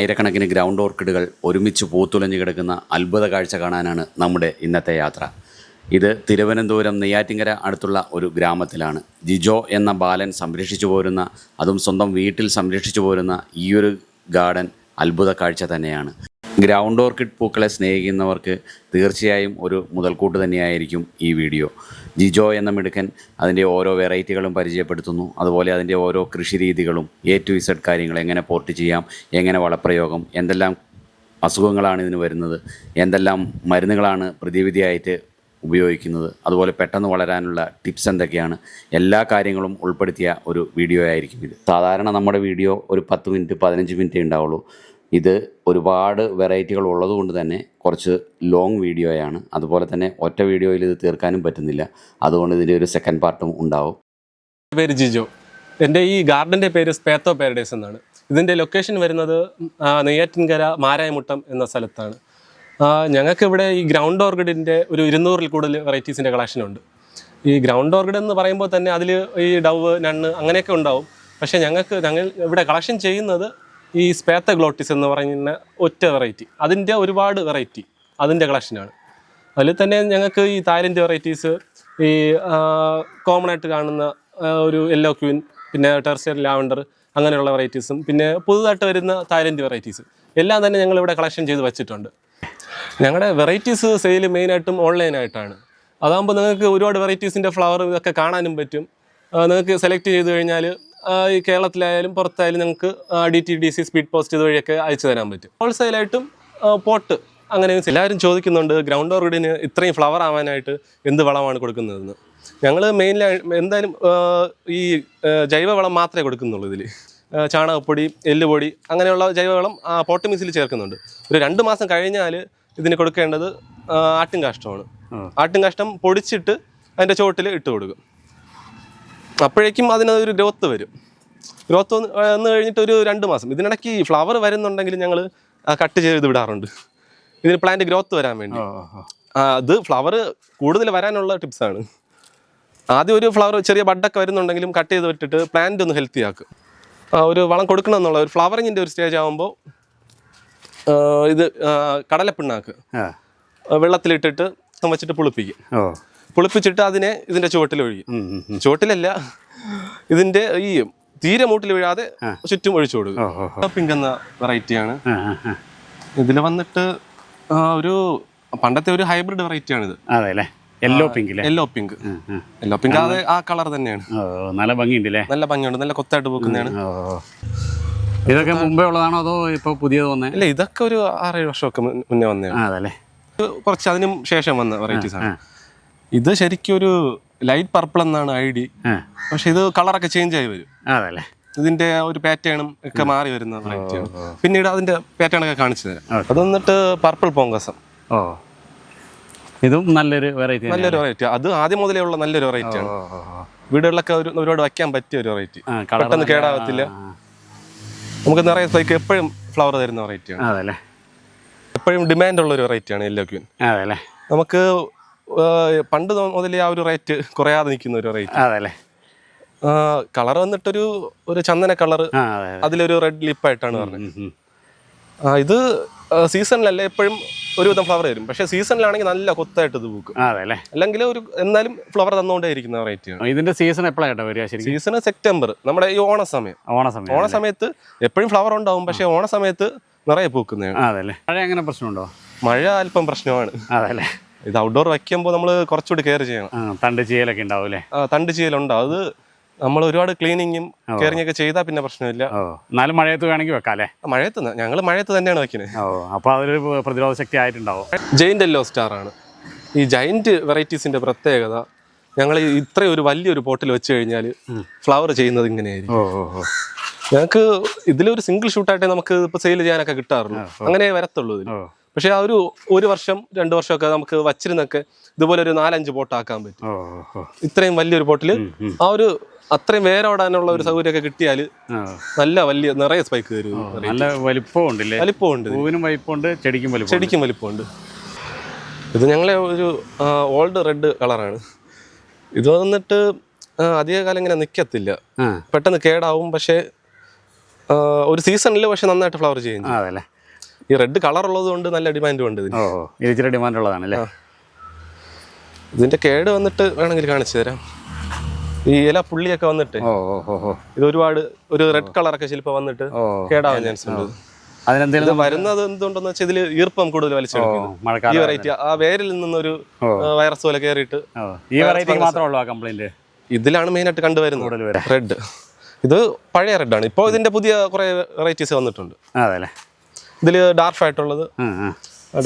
ആയിരക്കണക്കിന് ഗ്രൗണ്ട് ഓർക്കിഡുകൾ ഒരുമിച്ച് പൂത്തുലഞ്ഞു കിടക്കുന്ന അത്ഭുത കാഴ്ച കാണാനാണ് നമ്മുടെ ഇന്നത്തെ യാത്ര. ഇത് തിരുവനന്തപുരം നെയ്യാറ്റിങ്കര അടുത്തുള്ള ഒരു ഗ്രാമത്തിലാണ്. ജിജോ എന്ന ബാലൻ സംരക്ഷിച്ചു പോരുന്ന അതും സ്വന്തം വീട്ടിൽ സംരക്ഷിച്ചു പോരുന്ന ഈയൊരു ഗാർഡൻ അത്ഭുത കാഴ്ച തന്നെയാണ്. ഗ്രൗണ്ട് ഓർക്കിഡ് പൂക്കളെ സ്നേഹിക്കുന്നവർക്ക് തീർച്ചയായും ഒരു മുതൽക്കൂട്ട് തന്നെയായിരിക്കും ഈ വീഡിയോ. ജിജോ എന്ന മിടുക്കൻ അതിന്റെ ഓരോ വെറൈറ്റികളും പരിചയപ്പെടുത്തുന്നു. അതുപോലെ അതിന്റെ ഓരോ കൃഷി രീതികളും എ ടു ഇസഡ് കാര്യങ്ങൾ എങ്ങനെ പോർട്ട് ചെയ്യാം എങ്ങനെ വളപ്രയോഗം എന്തെല്ലാം അസുഖങ്ങളാണ് ഇതിന് വരുന്നത് എന്തെല്ലാം മരുന്നുകളാണ് പ്രതിവിധിയായിട്ട് ഉപയോഗിക്കുന്നത് അതുപോലെ പെട്ടെന്ന് വളരാനുള്ള ടിപ്സ് എന്തൊക്കെയാണ് എല്ലാ കാര്യങ്ങളും ഉൾപ്പെടുത്തിയ ഒരു വീഡിയോ ആയിരിക്കും ഇത്. സാധാരണ നമ്മുടെ വീഡിയോ ഒരു പത്ത് മിനിറ്റ് പതിനഞ്ച് മിനിറ്റ് ഉണ്ടാവുള്ളൂ. ഇത് ഒരുപാട് വെറൈറ്റികൾ ഉള്ളതുകൊണ്ട് തന്നെ കുറച്ച് ലോങ് വീഡിയോയാണ്. അതുപോലെ തന്നെ ഒറ്റ വീഡിയോയിൽ ഇത് തീർക്കാനും പറ്റുന്നില്ല. അതുകൊണ്ട് ഇതിന്റെ ഒരു സെക്കൻഡ് പാർട്ടും ഉണ്ടാവും. പേര് ജിജോ. എന്റെ ഈ ഗാർഡന്റെ പേര് സ്പേത്തോ പാരഡൈസ് എന്നാണ്. ഇതിന്റെ ലൊക്കേഷൻ വരുന്നത് നെയ്യാറ്റിൻകര മാരായമുട്ടം എന്ന സ്ഥലത്താണ്. ഞങ്ങൾക്ക് ഇവിടെ ഈ ഗ്രൗണ്ട് ഓർഗിഡിന്റെ ഒരു ഇരുന്നൂറിൽ കൂടുതൽ വെറൈറ്റീസിന്റെ കളക്ഷൻ ഉണ്ട്. ഈ ഗ്രൗണ്ട് ഓർഗിഡ് എന്ന് പറയുമ്പോൾ തന്നെ അതിൽ ഈ ഡവ് നണ്ണ് അങ്ങനെയൊക്കെ ഉണ്ടാവും. പക്ഷേ ഞങ്ങൾക്ക് ഞങ്ങൾ ഇവിടെ കളക്ഷൻ ചെയ്യുന്നത് ഈ സ്പേത്ത ഗ്ലോട്ടിസ് എന്ന് പറയുന്ന ഒറ്റ വെറൈറ്റി. അതിന്റെ ഒരുപാട് വെറൈറ്റി അതിന്റെ കളക്ഷനാണ്. അതിൽ തന്നെ ഞങ്ങൾക്ക് ഈ തായ്ലൻഡ് വെറൈറ്റീസ് ഈ കോമൺ ആയിട്ട് കാണുന്ന ഒരു യെല്ലോ ക്വീൻ പിന്നെ ടെർസിയർ ലാവണ്ടർ അങ്ങനെയുള്ള വെറൈറ്റീസും പിന്നെ പുതുതായിട്ട് വരുന്ന തായ്ലൻഡ് വെറൈറ്റീസ്. എല്ലാം തന്നെ ഞങ്ങൾ ഇവിടെ കളക്ഷൻ ചെയ്ത് വെച്ചിട്ടുണ്ട്. ഞങ്ങളുടെ വെറൈറ്റീസ് സെയിൽ മെയിനായിട്ടും ഓൺലൈനായിട്ടാണ്. അതാകുമ്പോൾ നിങ്ങൾക്ക് ഒരുപാട് വെറൈറ്റീസിന്റെ ഫ്ലവർ ഇതൊക്കെ കാണാനും പറ്റും. നിങ്ങൾക്ക് സെലക്ട് ചെയ്ത് കഴിഞ്ഞാൽ ഈ കേരളത്തിലായാലും പുറത്തായാലും നിങ്ങൾക്ക് D T D C speed post ഇതുവഴിയൊക്കെ അയച്ചു തരാൻ പറ്റും. ഹോൾസെയിലായിട്ടും പോട്ട് അങ്ങനെ എല്ലാവരും ചോദിക്കുന്നുണ്ട് ഗ്രൗണ്ട് ഓർഗിഡിന് ഇത്രയും ഫ്ലവർ ആവാനായിട്ട് എന്ത് വളമാണ് കൊടുക്കുന്നതെന്ന്. ഞങ്ങൾ മെയിൻലി എന്തായാലും ഈ ജൈവവളം മാത്രമേ കൊടുക്കുന്നുള്ളൂ ഇതിൽ ചാണകപ്പൊടി എല്ലുപൊടി അങ്ങനെയുള്ള ജൈവവളം പോട്ട് മിക്സിൽ ചേർക്കുന്നുണ്ട്. ഒരു രണ്ട് മാസം കഴിഞ്ഞാൽ ഇതിന് കൊടുക്കേണ്ടത് ആട്ടിൻ കാഷ്ടമാണ്. ആട്ടിൻ കാഷ്ടം പൊടിച്ചിട്ട് അതിന്റെ ചുവട്ടിൽ ഇട്ട് കൊടുക്കും. അപ്പോഴേക്കും അതിനൊരു ഗ്രോത്ത് വരും. ഗ്രോത്ത് വന്ന് കഴിഞ്ഞിട്ട് ഒരു രണ്ട് മാസം. ഇതിനിടയ്ക്ക് ഫ്ലവർ വരുന്നുണ്ടെങ്കിൽ ഞങ്ങൾ കട്ട് ചെയ്ത് വിടാറുണ്ട്. ഇതിന് പ്ലാന്റ് ഗ്രോത്ത് വരാൻ വേണ്ടി. അത് ഫ്ലവർ കൂടുതൽ വരാനുള്ള ടിപ്സാണ് ആദ്യം ഒരു ഫ്ലവർ ചെറിയ ബഡൊക്കെ വരുന്നുണ്ടെങ്കിലും കട്ട് ചെയ്ത് വിട്ടിട്ട് പ്ലാന്റ് ഒന്ന് ഹെൽത്തി ആക്കും. ഒരു വളം കൊടുക്കണം എന്നുള്ള ഒരു ഫ്ലവറിങ്ങിന്റെ ഒരു സ്റ്റേജ് ആകുമ്പോൾ ഇത് കടലപ്പിണ്ണാക്ക്. വെള്ളത്തിലിട്ടിട്ട് വെച്ചിട്ട് പുളിപ്പിക്കും. പുളിപ്പിച്ചിട്ട് അതിനെ ഇതിന്റെ ചുവട്ടിൽ ഒഴിക്കും ചുവട്ടിലല്ല ഇതിന്റെ ഈ തീരെ മൂട്ടിൽ വീഴാതെ ചുറ്റും ഒഴിച്ചു കൊടുക്കും പിങ്ക് എന്ന വെറൈറ്റിയാണ് ഇതിൽ വന്നിട്ട് ഒരു പണ്ടത്തെ ഒരു ഹൈബ്രിഡ് വെറൈറ്റിയാണ് ഇത് അതെ അല്ലേ yellow pink yellow pink. Yellow pink അത് ആ കളർ തന്നെയാണ്. നല്ല ഭംഗിയുണ്ട് നല്ല ഭംഗിയുണ്ട്. നല്ല കൊത്തായിട്ട് പോക്കുന്നതാണ്. ഇതൊക്കെ മുമ്പേ ഉള്ളതാണോ അതോ ഇപ്പൊ പുതിയത് വന്നേ? അല്ല ഇതൊക്കെ ഒരു ആറേഴ് വർഷമൊക്കെ മുന്നേ വന്നേ അതല്ലേ കുറച്ച് അതിനും ശേഷം വന്ന വെറൈറ്റീസ് ആണ്. ഇത് ശരിക്കും ഒരു ലൈറ്റ് പർപ്പിൾ എന്നാണ് ഐ ഡി. പക്ഷെ ഇത് കളറൊക്കെ ചേഞ്ച് ആയി വരും. അതല്ലേ? ഇതിന്റെ ഒരു പാറ്റേണും ഒക്കെ മാറി വരുന്ന പിന്നീട് അതിന്റെ പാറ്റേൺ ഒക്കെ കാണിച്ചു തരാം. അത് വന്നിട്ട് പർപ്പിൾ പോങ്കസം ഓ. ഇതും നല്ലൊരു വെറൈറ്റി നല്ലൊരു വെറൈറ്റി അത് ആദ്യം മുതലേ ഉള്ള നല്ലൊരു വെറൈറ്റി ആണ്. വീടുകളിലൊക്കെ ഒരു ഒരുപാട് വയ്ക്കാൻ പറ്റിയ ഒരു വെറൈറ്റി പെട്ടെന്ന് കേടാവത്തില്ല. നമുക്ക് നിറയെ സ്പൈക്ക് എപ്പോഴും ഫ്ലവർ തരുന്ന വെറൈറ്റിയാണ് അതല്ലേ? എപ്പോഴും ഡിമാൻഡ് ഉള്ള ഒരു വെറൈറ്റിയാണ് യെല്ലോ ക്യൂൻ അതല്ലേ? നമുക്ക് പണ്ട് മുതലേ ആ ഒരു റേറ്റ് കുറയാതെ നിൽക്കുന്ന ഒരു റേറ്റ് അതല്ലേ? കളർ വന്നിട്ടൊരു ഒരു ചന്ദന കളർ അതെ അതെ. അതിലൊരു റെഡ് ലിപ്പായിട്ടാണ് പറഞ്ഞത്. ഇത് സീസണിലല്ല എപ്പോഴും ഒരുവിധം ഫ്ലവർ വരും. പക്ഷേ സീസണിലാണെങ്കിൽ നല്ല കൊത്തായിട്ട് ഇത് പൂക്കും. അതല്ലേ? അല്ലെങ്കിൽ ഒരു എന്നാലും ഫ്ലവർ തന്നുകൊണ്ടേ ഇരിക്കുന്ന വെറൈറ്റി ഇതിന്റെ സീസൺ എപ്പോഴായിട്ടാ വരിക ശരി സീസൺ സെപ്റ്റംബർ നമ്മുടെ ഈ ഓണ സമയം ഓണ സമയം ഓണ സമയത്ത് എപ്പോഴും ഫ്ലവർ ഉണ്ടാവും. പക്ഷേ ഓണ സമയത്ത് നിറയെ പൂക്കുന്നതാണ്. അതല്ലേ? മഴ അങ്ങനെ പ്രശ്നമുണ്ടോ? മഴ അല്പം പ്രശ്നമാണ്. അതല്ലേ? ഇത് ഔട്ട്ഡോർ വയ്ക്കുമ്പോൾ നമ്മൾ കുറച്ചുകൂടി കെയർ ചെയ്യണം. തണ്ട് ചെയ്യലൊക്കെ ഉണ്ടാവും അല്ലേ തണ്ട് ചെയ്യലുണ്ടാവും അത് നമ്മൾ ഒരുപാട് ക്ലീനിങ്ങും കെയറിംഗ് ഒക്കെ ചെയ്താൽ പിന്നെ പ്രശ്നമില്ല. എന്നാലും മഴയത്ത് വേണമെങ്കിൽ വെക്കാം അല്ലേ മഴയത്ത് ഞങ്ങൾ മഴയത്ത് തന്നെയാണ് വെക്കുന്നത് അപ്പോൾ അതൊരു പ്രതിരോധ ശക്തി ആയിട്ടുണ്ടാവും. ജയിന്റ് എല്ലോ സ്റ്റാർ ആണ്. ഈ ജയിന്റ് വെറൈറ്റീസിന്റെ പ്രത്യേകത ഞങ്ങൾ ഇത്രയും ഒരു വലിയൊരു പോട്ടിൽ വെച്ച് കഴിഞ്ഞാൽ ഫ്ലവർ ചെയ്യുന്നത് ഇങ്ങനെയായിരിക്കും. ഓ ഓ ഓ. ഞങ്ങൾക്ക് ഇതിലൊരു സിംഗിൾ ഷൂട്ടായിട്ടേ നമുക്ക് ഇപ്പോൾ സെയിൽ ചെയ്യാനൊക്കെ കിട്ടാറുള്ളൂ. അങ്ങനെ വരത്തുള്ളൂ ഇതിൽ പക്ഷേ ആ ഒരു ഒരു വർഷം രണ്ട് വർഷമൊക്കെ നമുക്ക് വച്ചിരുന്നൊക്കെ ഇതുപോലെ ഒരു നാലഞ്ച് ബോട്ട് ആക്കാൻ പറ്റും ഇത്രയും വലിയൊരു ബോട്ടിൽ ആ ഒരു അത്രയും വേരോടാനുള്ള ഒരു സൗകര്യമൊക്കെ കിട്ടിയാൽ നല്ല വലിയ നിറയെ സ്പൈക്ക് തരും നല്ല വലിപ്പമുണ്ട്. പൂവിനും വലിപ്പമുണ്ട് ചെടിക്കും വലിപ്പം ചെടിക്കും വലിപ്പമുണ്ട്. ഇത് ഞങ്ങളെ ഒരു ഓൾഡ് റെഡ് കളറാണ്. ഇത് വന്നിട്ട് അധികകാലം അധിക കാലം ഇങ്ങനെ നിൽക്കത്തില്ല പെട്ടെന്ന് കേടാവും പക്ഷേ ഒരു സീസണിൽ പക്ഷെ നന്നായിട്ട് ഫ്ലവർ ചെയ്യുന്നു. ഈ റെഡ് കളർ ഉള്ളത് കൊണ്ട് നല്ല ഡിമാൻഡും ഉണ്ട് ഇതിന്. ഓ ഓ. ഇത് ഇച്ചിരി ഡിമാൻഡ് ഉള്ളതാണല്ലേ? ഇതിന്റെ കേട് വന്നിട്ട് വേണമെങ്കിൽ കാണിച്ചു തരാം. ഈ ഇല പുള്ളിയൊക്കെ വന്നിട്ട്. ഓ ഓ ഓ ഓ. ഇത് ഒരുപാട് ഒരു റെഡ് കളറൊക്കെ ചിലപ്പോൾ വന്നിട്ട് ഓ. കേടാവാൻ ചാൻസ് ഉണ്ട്. ഇത് അതിനെന്തെങ്കിലും വരുന്നത് എന്തുകൊണ്ടെന്ന് വെച്ചാൽ ഇതിൽ ഈർപ്പം കൂടുതൽ വലിച്ചെടുക്കും. ഈ മഴക്കാലം വെറൈറ്റി ആ വേരിൽ നിന്നൊരു വൈറസ് പോലെ കയറിയിട്ട് ഓ. ഈ വെറൈറ്റിക്ക് മാത്രമേ ഉള്ളൂ ആ കംപ്ലൈന്റ് ഇതിലാണ് മെയിനായിട്ട് കണ്ടുവരുന്നത്. കൂടുതൽ വരാം റെഡ് ഇത് പഴയ റെഡ് ആണ്. ഇപ്പോൾ ഇതിന്റെ പുതിയ കുറെ വെറൈറ്റീസ് വന്നിട്ടുണ്ട്. അതെ അതല്ലേ ഇതിൽ ഡാർഫ് ആയിട്ടുള്ളത്.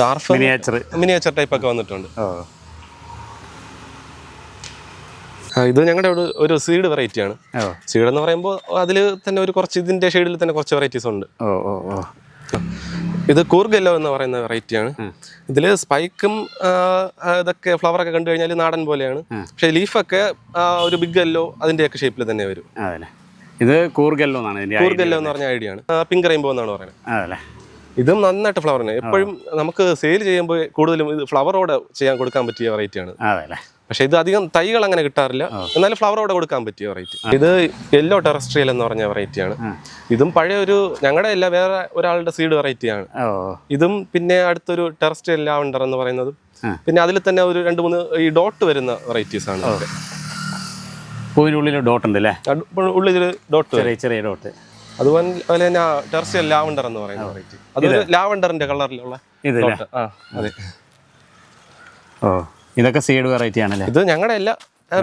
ഡാർഫ് മിനിയേച്ചർ മിനിയേച്ചർ ടൈപ്പ് ഒക്കെ വന്നിട്ടുണ്ട്. ഇത് ഞങ്ങളുടെ ഒരു ഒരു സീഡ് വെറൈറ്റി ആണ്. സീഡ് എന്ന് പറയുമ്പോൾ അതിൽ തന്നെ ഒരു കുറച്ച് ഇതിന്റെ ഷെയ്ഡിൽ തന്നെ കുറച്ച് വെറൈറ്റീസ് ഉണ്ട്. ഇത് കൂർഗെല്ലോ എന്ന് പറയുന്ന വെറൈറ്റിയാണ് ഇതിൽ സ്പൈക്കും ഇതൊക്കെ ഫ്ലവറൊക്കെ കണ്ടു കഴിഞ്ഞാൽ നാടൻ പോലെയാണ്. പക്ഷേ ലീഫൊക്കെ ഒരു ബിഗ് എല്ലോ അതിന്റെയൊക്കെ ഷേപ്പിൽ തന്നെ വരും. ഇത് കൂർഗെല്ലോ എന്നാണ്. കൂർഗല്ലോ എന്ന് പറഞ്ഞ ഐഡിയ ആണ്. പിങ്ക് റെയിൻബോ എന്നാണ് പറയുന്നത്. ഇതും നന്നായിട്ട് ഫ്ലവർ തന്നെ എപ്പോഴും നമുക്ക് സെയിൽ ചെയ്യുമ്പോൾ കൂടുതലും ഇത് ഫ്ലവറോടെ ചെയ്യാൻ കൊടുക്കാൻ പറ്റിയ വെറൈറ്റിയാണ് ആണ്. പക്ഷെ ഇത് അധികം തൈകൾ അങ്ങനെ കിട്ടാറില്ല. എന്നാലും ഫ്ലവറോടെ കൊടുക്കാൻ പറ്റിയ വെറൈറ്റി ഇത് യെല്ലോ ടെറസ്ട്രിയൽ എന്ന് പറഞ്ഞ വെറൈറ്റിയാണ് ഇതും പഴയ ഒരു ഞങ്ങളുടെ അല്ല വേറെ ഒരാളുടെ സീഡ് വെറൈറ്റിയാണ് ഇതും പിന്നെ അടുത്തൊരു ടെറസ്ട്രിയൽ ലാവണ്ടർ എന്ന് പറയുന്നത്. പിന്നെ അതിൽ തന്നെ ഒരു രണ്ട് മൂന്ന് ഈ ഡോട്ട് വരുന്ന വെറൈറ്റീസ് ആണ് ഉള്ളിൽ പൂവിനുള്ളിൽ ഡോട്ട് ഉണ്ട് അല്ലേ ഉള്ളിൽ ഡോട്ട് ചെറിയ ചെറിയ ഡോട്ട് അതുപോലെ തന്നെ ടെറസ്ട്രിയൽ ലാവണ്ടർ എന്ന് പറയുന്ന വെറൈറ്റി. അതൊരു ലാവണ്ടറിന്റെ കളറിലുള്ള ഇത് ആ അതെ. ഓ ഇതൊക്കെ സീഡ് വെറൈറ്റി ആണല്ലേ? ഇത് ഞങ്ങളുടെ അല്ല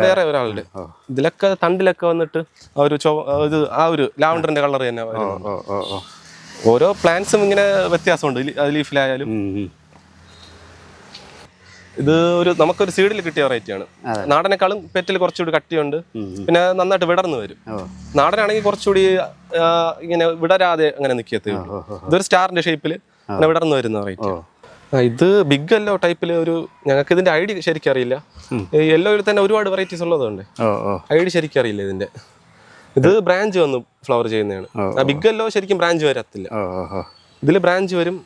വേറെ ഒരാളുടെ ഇതിലൊക്കെ തണ്ടിലൊക്കെ വന്നിട്ട് ആ ഒരു ചോ ആ ഇത് ആ ഒരു ലാവണ്ടറിന്റെ കളർ തന്നെ ഓരോ പ്ലാന്റ്സും ഇങ്ങനെ വ്യത്യാസമുണ്ട്. ലീഫിലായാലും. ഇത് ഒരു നമുക്കൊരു സീഡിൽ കിട്ടിയ വെറൈറ്റി ആണ്. നാടനേക്കാളും പെറ്റിൽ കുറച്ചുകൂടി കട്ടിയുണ്ട്. പിന്നെ നന്നായിട്ട് വിടർന്നു വരും. നാടനാണെങ്കിൽ കുറച്ചുകൂടി ഇങ്ങനെ വിടരാതെ അങ്ങനെ നിൽക്കത്തേ ഉള്ളൂ. ഇതൊരു സ്റ്റാറിന്റെ ഷേപ്പിൽ അങ്ങനെ വിടർന്നു വരുന്ന വെറൈറ്റി ഇത് ബിഗ് എല്ലോ ടൈപ്പിൽ ഒരു ഞങ്ങൾക്ക് ഇതിന്റെ ഐഡി ശരിക്കും അറിയില്ല. എല്ലോയിൽ യെല്ലോയിൽ തന്നെ ഒരുപാട് വെറൈറ്റീസ് ഉള്ളതുകൊണ്ട് ഐഡി ശരിക്കും അറിയില്ല ഇതിന്റെ. ഇത് ബ്രാഞ്ച് വന്നു ഫ്ലവർ ചെയ്യുന്നതാണ്. ബിഗ് എല്ലോ ശരിക്കും ബ്രാഞ്ച് വരത്തില്ല. ഇതിൽ ബ്രാഞ്ച് വരും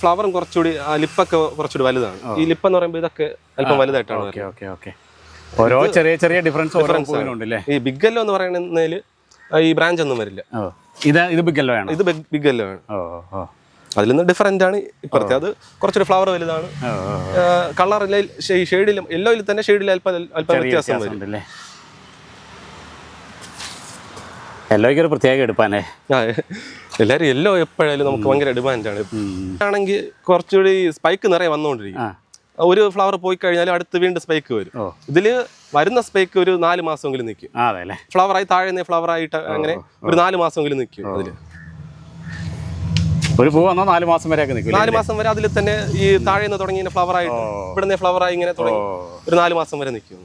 ഫ്ലവറും കുറച്ചുകൂടി ലിപ്പൊക്കെ കുറച്ചുകൂടി വലുതാണ്. ഈ ലിപ്പ് എന്ന് പറയുമ്പോൾ ഇതൊക്കെ അല്പം വലുതായിട്ടാണ് ഓക്കെ ഓരോ ചെറിയ ചെറിയ ഡിഫറൻസ് അല്ലേ ഈ ബിഗല്ലോ എന്ന് പറയുന്നതിൽ ഈ ബ്രാഞ്ച് ഒന്നും വരില്ല. ഇത് ഇത് ബിഗല്ലോ ആണ്? ഇത് ബിഗല്ലോ ആണ്. അതിൽ നിന്ന് ഡിഫറന്റ് ആണ് ഇപ്പുറത്തെ. അത് കുറച്ചൊരു ഫ്ലവർ വലുതാണ്. കളർ ഷെയ്ഡിൽ യെല്ലോയിൽ തന്നെ ഷെയ്ഡിൽ അല്പം അല്പം വ്യത്യാസം വരും. എല്ലോയ്ക്ക് ഒരു പ്രത്യേക എടുപ്പാനേ. എല്ലാവരും യെല്ലോ എപ്പോഴായാലും നമുക്ക് ഭയങ്കര ആണ്. ആണെങ്കിൽ കുറച്ചുകൂടി സ്പൈക്ക് നിറയെ വന്നുകൊണ്ടിരിക്കും. ഒരു ഫ്ലവർ പോയി കഴിഞ്ഞാൽ അടുത്ത് വീണ്ടും സ്പൈക്ക് വരും. ഇതിൽ വരുന്ന സ്പൈക്ക് ഒരു നാല് മാസമെങ്കിലും നിൽക്കും ആയി താഴെ ഫ്ലവർ ആയിട്ട് അങ്ങനെ ഒരു നാല് മാസമെങ്കിലും നിൽക്കും അതിൽ. ഒരു പൂ വന്നാൽ നാല് മാസം വരെ നിൽക്കില്ല നാല് മാസം വരെ അതിൽ തന്നെ ഈ താഴെ നിന്ന് തുടങ്ങി ഫ്ലവർ ആയിട്ട് ഇവിടുന്ന് ഫ്ലവർ ആയി ഇങ്ങനെ തുടങ്ങി ഒരു നാല് മാസം വരെ നിൽക്കും.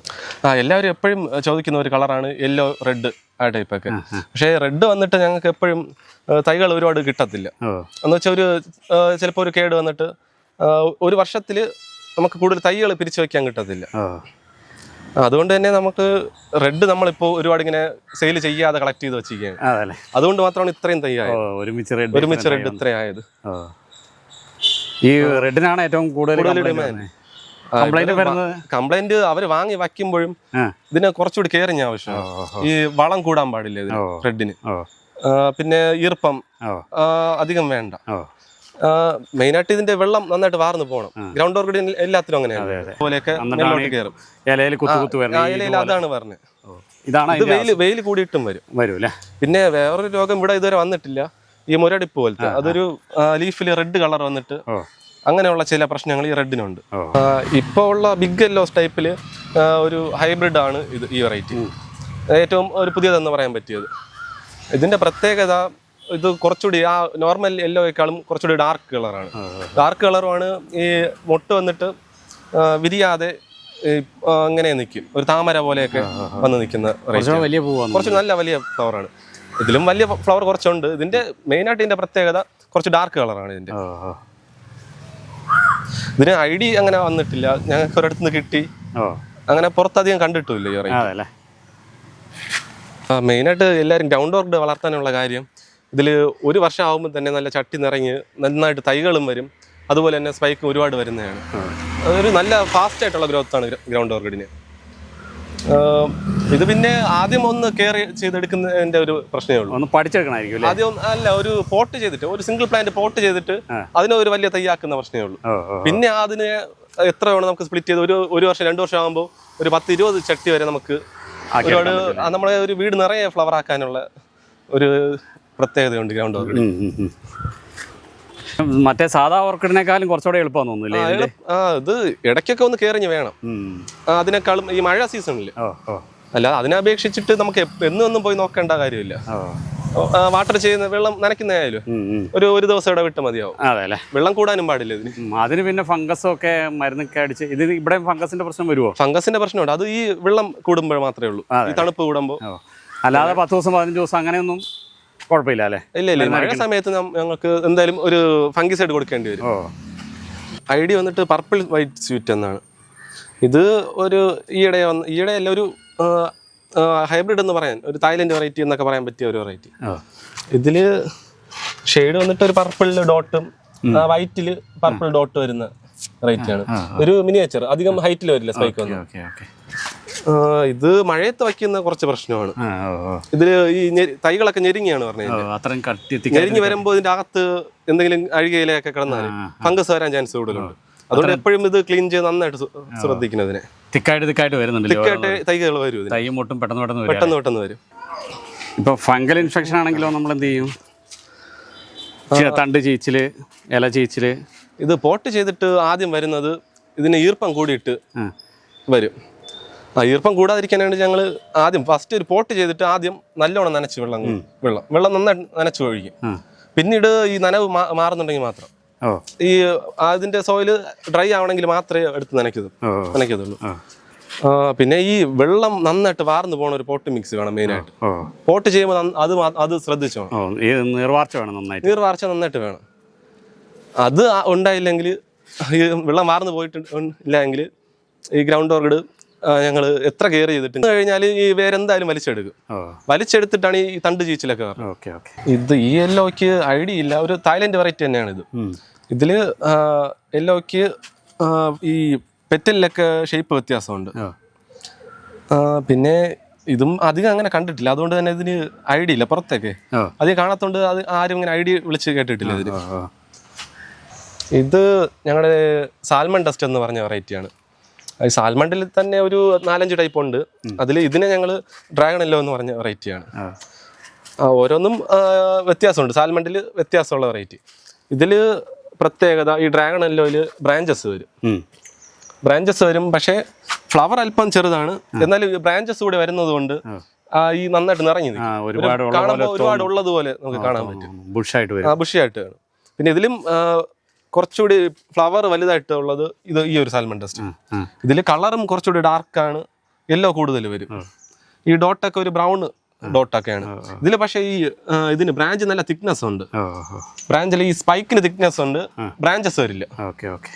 ആ എല്ലാവരും എപ്പോഴും ചോദിക്കുന്ന ഒരു കളറാണ് യെല്ലോ റെഡ് ആ ടൈപ്പ് ഒക്കെ. പക്ഷേ റെഡ് വന്നിട്ട് ഞങ്ങൾക്ക് എപ്പോഴും തൈകൾ ഒരുപാട് കിട്ടത്തില്ല. എന്ന് വെച്ചാൽ ഒരു ചിലപ്പോൾ ഒരു കേട് വന്നിട്ട് ഒരു വർഷത്തിൽ നമുക്ക് കൂടുതൽ തൈകൾ പിരിച്ചു വയ്ക്കാൻ കിട്ടത്തില്ല. അതുകൊണ്ട് തന്നെ നമുക്ക് റെഡ് നമ്മളിപ്പോൾ ഒരുപാട് ഇങ്ങനെ സെയിൽ ചെയ്യാതെ കളക്ട് ചെയ്ത് വെച്ചിരിക്കുകയാണ്. അതുകൊണ്ട് മാത്രമാണ് ഇത്രയും തൈ ആയത് ഒരുമിച്ച് റെഡ് ഒരുമിച്ച് റെഡ് ഇത്രയായത്. ഓ. ഈ റെഡിനാണ് ഏറ്റവും കൂടുതൽ. കംപ്ലൈന്റ് അവർ വാങ്ങി വയ്ക്കുമ്പോഴും ഇതിന് കുറച്ചുകൂടി കെയറിങ് ആവശ്യമാണ്. ഈ വളം കൂടാൻ പാടില്ല ഇതിന്. റെഡിന് പിന്നെ ഈർപ്പം അധികം വേണ്ട. മെയിനായിട്ട് ഇതിന്റെ വെള്ളം നന്നായിട്ട് വാർന്നു പോകണം. ഗ്രൗണ്ട് ഓർക്കിഡ് എല്ലാത്തിനും അങ്ങനെയാണ്. അതെ, അതെ. പോലെയൊക്കെ മേലോട്ട് കയറും ഇലയിൽ കുത്തു കുത്തു ഇലയിൽ അതാണ് പറഞ്ഞത് ഇതാണ് ഇത് വെയിൽ വെയിൽ കൂടിയിട്ടും വരും. വരും പിന്നെ വേറൊരു രോഗം ഇവിടെ ഇതുവരെ വന്നിട്ടില്ല. ഈ മുരടിപ്പ് പോലത്തെ അതൊരു ലീഫിൽ റെഡ് കളർ വന്നിട്ട് അങ്ങനെയുള്ള ചില പ്രശ്നങ്ങൾ ഈ റെഡിനുണ്ട്. ഇപ്പൊ ഇപ്പോൾ ഉള്ള ബിഗ് എല്ലോസ് ടൈപ്പിൽ ഒരു ഹൈബ്രിഡ് ആണ് ഇത് ഈ വെറൈറ്റി ഏറ്റവും ഒരു പുതിയതെന്ന് പറയാൻ പറ്റിയത്. ഇതിന്റെ പ്രത്യേകത ഇത് കുറച്ചുകൂടി ആ നോർമൽ യെല്ലോയേക്കാളും കുറച്ചുകൂടി ഡാർക്ക് കളറാണ് ഡാർക്ക് കളറുമാണ് ഈ മൊട്ട് വന്നിട്ട് വിരിയാതെ അങ്ങനെ നിൽക്കും ഒരു താമര പോലെയൊക്കെ വന്ന് നിൽക്കുന്ന വലിയ പൂവാണ് കുറച്ച് നല്ല വലിയ ഫ്ലവറാണ് ഇതിലും വലിയ ഫ്ലവർ കുറച്ചുണ്ട്. ഇതിന്റെ മെയിനായിട്ട് ഇതിന്റെ പ്രത്യേകത കുറച്ച് ഡാർക്ക് കളറാണ് ഇതിന്റെ. ഇതിന് ഐ ഡി അങ്ങനെ വന്നിട്ടില്ല. ഞങ്ങൾക്ക് ഒരിടത്ത് നിന്ന് കിട്ടി അങ്ങനെ പുറത്തധികം കണ്ടിട്ടില്ല ഈ മെയിനായിട്ട് എല്ലാവരും ഗ്രൗണ്ട് വർക്ക് വളർത്താനുള്ള കാര്യം ഇതിൽ ഒരു വർഷം ആകുമ്പോൾ തന്നെ നല്ല ചട്ടി നിറഞ്ഞ് നന്നായിട്ട് തൈകളും വരും. അതുപോലെ തന്നെ സ്പൈക്ക് ഒരുപാട് വരുന്നതാണ്. അതൊരു നല്ല ഫാസ്റ്റ് ആയിട്ടുള്ള ഗ്രോത്ത് ആണ് ഗ്രൗണ്ട് ഓർക്കിഡിന് ഇത് പിന്നെ ആദ്യം ഒന്ന് കെയർ ചെയ്തെടുക്കുന്നതിന്റെ ഒരു പ്രശ്നമേ ഉള്ളൂ. ഒന്ന് പഠിച്ചെടുക്കണമായിരിക്കും ആദ്യം അല്ല ഒരു പോട്ട് ചെയ്തിട്ട് ഒരു സിംഗിൾ പ്ലാന്റ് പോട്ട് ചെയ്തിട്ട്. അതിനെ ഒരു വലിയ തയ്യാക്കുന്ന പ്രശ്നമേ ഉള്ളൂ. പിന്നെ അതിന് എത്ര വേണം നമുക്ക് സ്പ്ലിറ്റ് ചെയ്ത് ഒരു ഒരു വർഷം രണ്ട് വർഷം ആകുമ്പോൾ ഒരു പത്ത് ഇരുപത് ചട്ടി വരെ നമുക്ക് ഒരുപാട് നമ്മളെ ഒരു വീട് നിറയെ ഫ്ലവർ ആക്കാനുള്ള ഒരു പ്രത്യേകതയുണ്ട് ഗ്രൗണ്ട് ഓർക്കിഡ്. മറ്റേ സാധാ ഓർക്കിഡിനേക്കാളും കുറച്ചുകൂടെ എളുപ്പം തോന്നുന്നില്ലേ? ആ ഇത് ഇടയ്ക്കൊക്കെ ഒന്ന് കയറിഞ്ഞ് വേണം. അതിനേക്കാളും ഈ മഴ സീസണിൽ അല്ല അതിനെ അപേക്ഷിച്ചിട്ട് നമുക്ക് എന്നൊന്നും എന്നും ഒന്നും പോയി നോക്കേണ്ട കാര്യമില്ല. വാട്ടർ ചെയ്യുന്ന വെള്ളം നനയ്ക്കുന്നതായാലും. ഒരു ഒരു ദിവസം ഇടവിട്ട് മതിയാവും. അതെ അല്ലെ? വെള്ളം കൂടാനും പാടില്ല ഇതിന്. അതിന് പിന്നെ ഫംഗസും ഒക്കെ മരുന്നൊക്കെ അടിച്ച് ഇത് ഇവിടെ ഫംഗസിന്റെ പ്രശ്നം വരുമോ ഫംഗസിന്റെ പ്രശ്നമുണ്ട്. അത് ഈ വെള്ളം കൂടുമ്പോൾ മാത്രമേ ഉള്ളൂ. ഈ തണുപ്പ് കൂടുമ്പോൾ. അല്ലാതെ പത്ത് ദിവസം പതിനഞ്ച് ദിവസം അങ്ങനെയൊന്നും കുഴപ്പമില്ല അല്ലേ? ഇല്ല ഇല്ല. മഴ സമയത്ത് ഞങ്ങൾക്ക് എന്തായാലും ഒരു ഫംഗി സൈഡ് കൊടുക്കേണ്ടി വരും. ഐ ഡി വന്നിട്ട് പർപ്പിൾ വൈറ്റ് സ്വീറ്റ് എന്നാണ്. ഇത് ഒരു ഈയിടെ വന്ന് ഈയിടെ അല്ല ഒരു ഹൈബ്രിഡ് എന്ന് പറയാൻ ഒരു തായ്ലൻഡ് വെറൈറ്റി എന്നൊക്കെ പറയാൻ പറ്റിയ ഒരു വെറൈറ്റി. ഇതിൽ ഇതിൽ ഷെയ്ഡ് വന്നിട്ട് ഒരു പർപ്പിൾ ഡോട്ടും വൈറ്റിൽ പർപ്പിൾ ഡോട്ട് വരുന്ന വെറൈറ്റിയാണ്. ഒരു മിനിയേച്ചർ അധികം ഹൈറ്റിൽ വരില്ല സ്പൈക്ക് വന്ന് ഇത് മഴയത്ത് വയ്ക്കുന്ന കുറച്ച് പ്രശ്നമാണ്. ഇതിൽ ഈ തൈകളൊക്കെ ഞെരിങ്ങിയാണ് പറഞ്ഞത്. ഞെരിഞ്ഞ് വരുമ്പോൾ ഇതിന്റെ അകത്ത് എന്തെങ്കിലും അഴുകയിലൊക്കെ കിടന്നാൽ ഫംഗസ് വരാൻ ചാൻസ് കൂടുതലുണ്ട്. അതുകൊണ്ട് എപ്പോഴും ഇത് ക്ലീൻ ചെയ്ത് നന്നായിട്ട് ശ്രദ്ധിക്കണം ശ്രദ്ധിക്കുന്നതിനെ തിക്കായിട്ട് തിക്കായിട്ട് വരുന്നുണ്ടല്ലോ? തിക്കായിട്ട് തൈകൾ വരും ഇതിന്. തൈ മുട്ടും പെട്ടെന്ന് പെട്ടെന്ന് പെട്ടെന്ന് പെട്ടെന്ന് വരും. ഇപ്പൊ ഫംഗൽ ഇൻഫെക്ഷൻ ആണെങ്കിലോ നമ്മൾ എന്ത് ചെയ്യും? തണ്ട് ചീച്ചിൽ ഇല ചീച്ചിൽ. ഇത് പോട്ട് ചെയ്തിട്ട് ആദ്യം വരുന്നത് ഇതിന് ഈർപ്പം കൂടിയിട്ട് വരും. ആ ഈർപ്പം കൂടാതിരിക്കാനാണ് ഞങ്ങൾ ആദ്യം ഫസ്റ്റ് ഒരു പോട്ട് ചെയ്തിട്ട് ആദ്യം നല്ലോണം നനച്ച് വെള്ളം വെള്ളം. വെള്ളം നന്നായിട്ട് നനച്ച് ഒഴിക്കും. പിന്നീട് ഈ നനവ് മാറുന്നുണ്ടെങ്കിൽ മാത്രം. ഈ അതിന്റെ സോയിൽ ഡ്രൈ ആവണമെങ്കിൽ മാത്രമേ എടുത്ത് നനയ്ക്കൂ നനയ്ക്കത്തുള്ളൂ. ആ, പിന്നെ ഈ വെള്ളം നന്നായിട്ട് വാർന്നു പോണ ഒരു പോട്ട് മിക്സ് വേണം മെയിൻ ആയിട്ട്. പോട്ട് ചെയ്യുമ്പോൾ അത് അത് ശ്രദ്ധിച്ചു നീർവാർച്ച വേണം നന്നായിട്ട്. നീർവാർച്ച നന്നായിട്ട് വേണം. അത് ഉണ്ടായില്ലെങ്കിൽ ഈ വെള്ളം വാർന്നു പോയിട്ട് ഇല്ലെങ്കിൽ ഈ ഗ്രൗണ്ട് ഓർക്കിഡ് ഞങ്ങൾ എത്ര കെയർ ചെയ്തിട്ട് കഴിഞ്ഞാൽ ഈ വേരെന്തായാലും വലിച്ചെടുക്കും. വലിച്ചെടുത്തിട്ടാണ് ഈ തണ്ട് ചീച്ചിലൊക്കെ വരുന്നത് ഓക്കെ ഓക്കെ. ഇത് ഈ എല്ലോയ്ക്ക് ഐഡിയ ഇല്ല. ഒരു തായ്ലൻഡ് വെറൈറ്റി തന്നെയാണ് ഇത്. ഇതിൽ എല്ലോയ്ക്ക് ഈ പെറ്റലിലൊക്കെ ഷേപ്പ് വ്യത്യാസമുണ്ട്. പിന്നെ ഇതും അധികം അങ്ങനെ കണ്ടിട്ടില്ല. അതുകൊണ്ട് തന്നെ ഇതിന് ഐഡിയ ഇല്ല പുറത്തേക്ക്. അത് അധികം കാണാത്തോണ്ട് അത് ആരും ഇങ്ങനെ ഐഡിയ വിളിച്ച് കേട്ടിട്ടില്ല ഇതിന് ഇത് ഞങ്ങളുടെ സാൽമൺ ഡസ്റ്റ് എന്ന് പറഞ്ഞ വെറൈറ്റിയാണ് സാൽമണ്ടിൽ തന്നെ ഒരു നാലഞ്ച് ടൈപ്പ് ഉണ്ട്. അതിൽ ഇതിനെ ഞങ്ങൾ ഡ്രാഗൺ എല്ലോ എന്ന് പറഞ്ഞ വെറൈറ്റിയാണ് ഓരോന്നും വ്യത്യാസമുണ്ട്. സാൽമണ്ടിൽ വ്യത്യാസമുള്ള വെറൈറ്റി ഇതിൽ പ്രത്യേകത ഈ ഡ്രാഗൺ എല്ലോയിൽ ബ്രാഞ്ചസ് വരും. ബ്രാഞ്ചസ് വരും പക്ഷേ ഫ്ലവർ അല്പം ചെറുതാണ്. എന്നാലും ബ്രാഞ്ചസ് കൂടെ വരുന്നത് കൊണ്ട് ഈ നന്നായിട്ട് നിറഞ്ഞു. ഒരുപാട് ഒരുപാട് ഉള്ളതുപോലെ നമുക്ക് കാണാൻ പറ്റും. ബുഷായിട്ട് ബുഷിയായിട്ട് കാണും. പിന്നെ ഇതിലും കുറച്ചുകൂടി ഫ്ലവർ വലുതായിട്ടുള്ളത് ഇത് ഈ ഒരു സാൽമൺ ടെസ്റ്റ് ഇതിൽ കളറും കുറച്ചുകൂടി ഡാർക്കാണ് യെല്ലോ കൂടുതൽ വരും. ഈ ഡോട്ടൊക്കെ ഒരു ബ്രൗൺ ഡോട്ടൊക്കെയാണ് ഇതിൽ പക്ഷേ ഈ ഇതിന് ബ്രാഞ്ച് നല്ല തിക്നെസ് ഉണ്ട്. ബ്രാഞ്ചിൽ ഈ സ്പൈക്കിന് തിക്നെസ് ഉണ്ട്. ബ്രാഞ്ചസ് വരില്ല. Okay okay.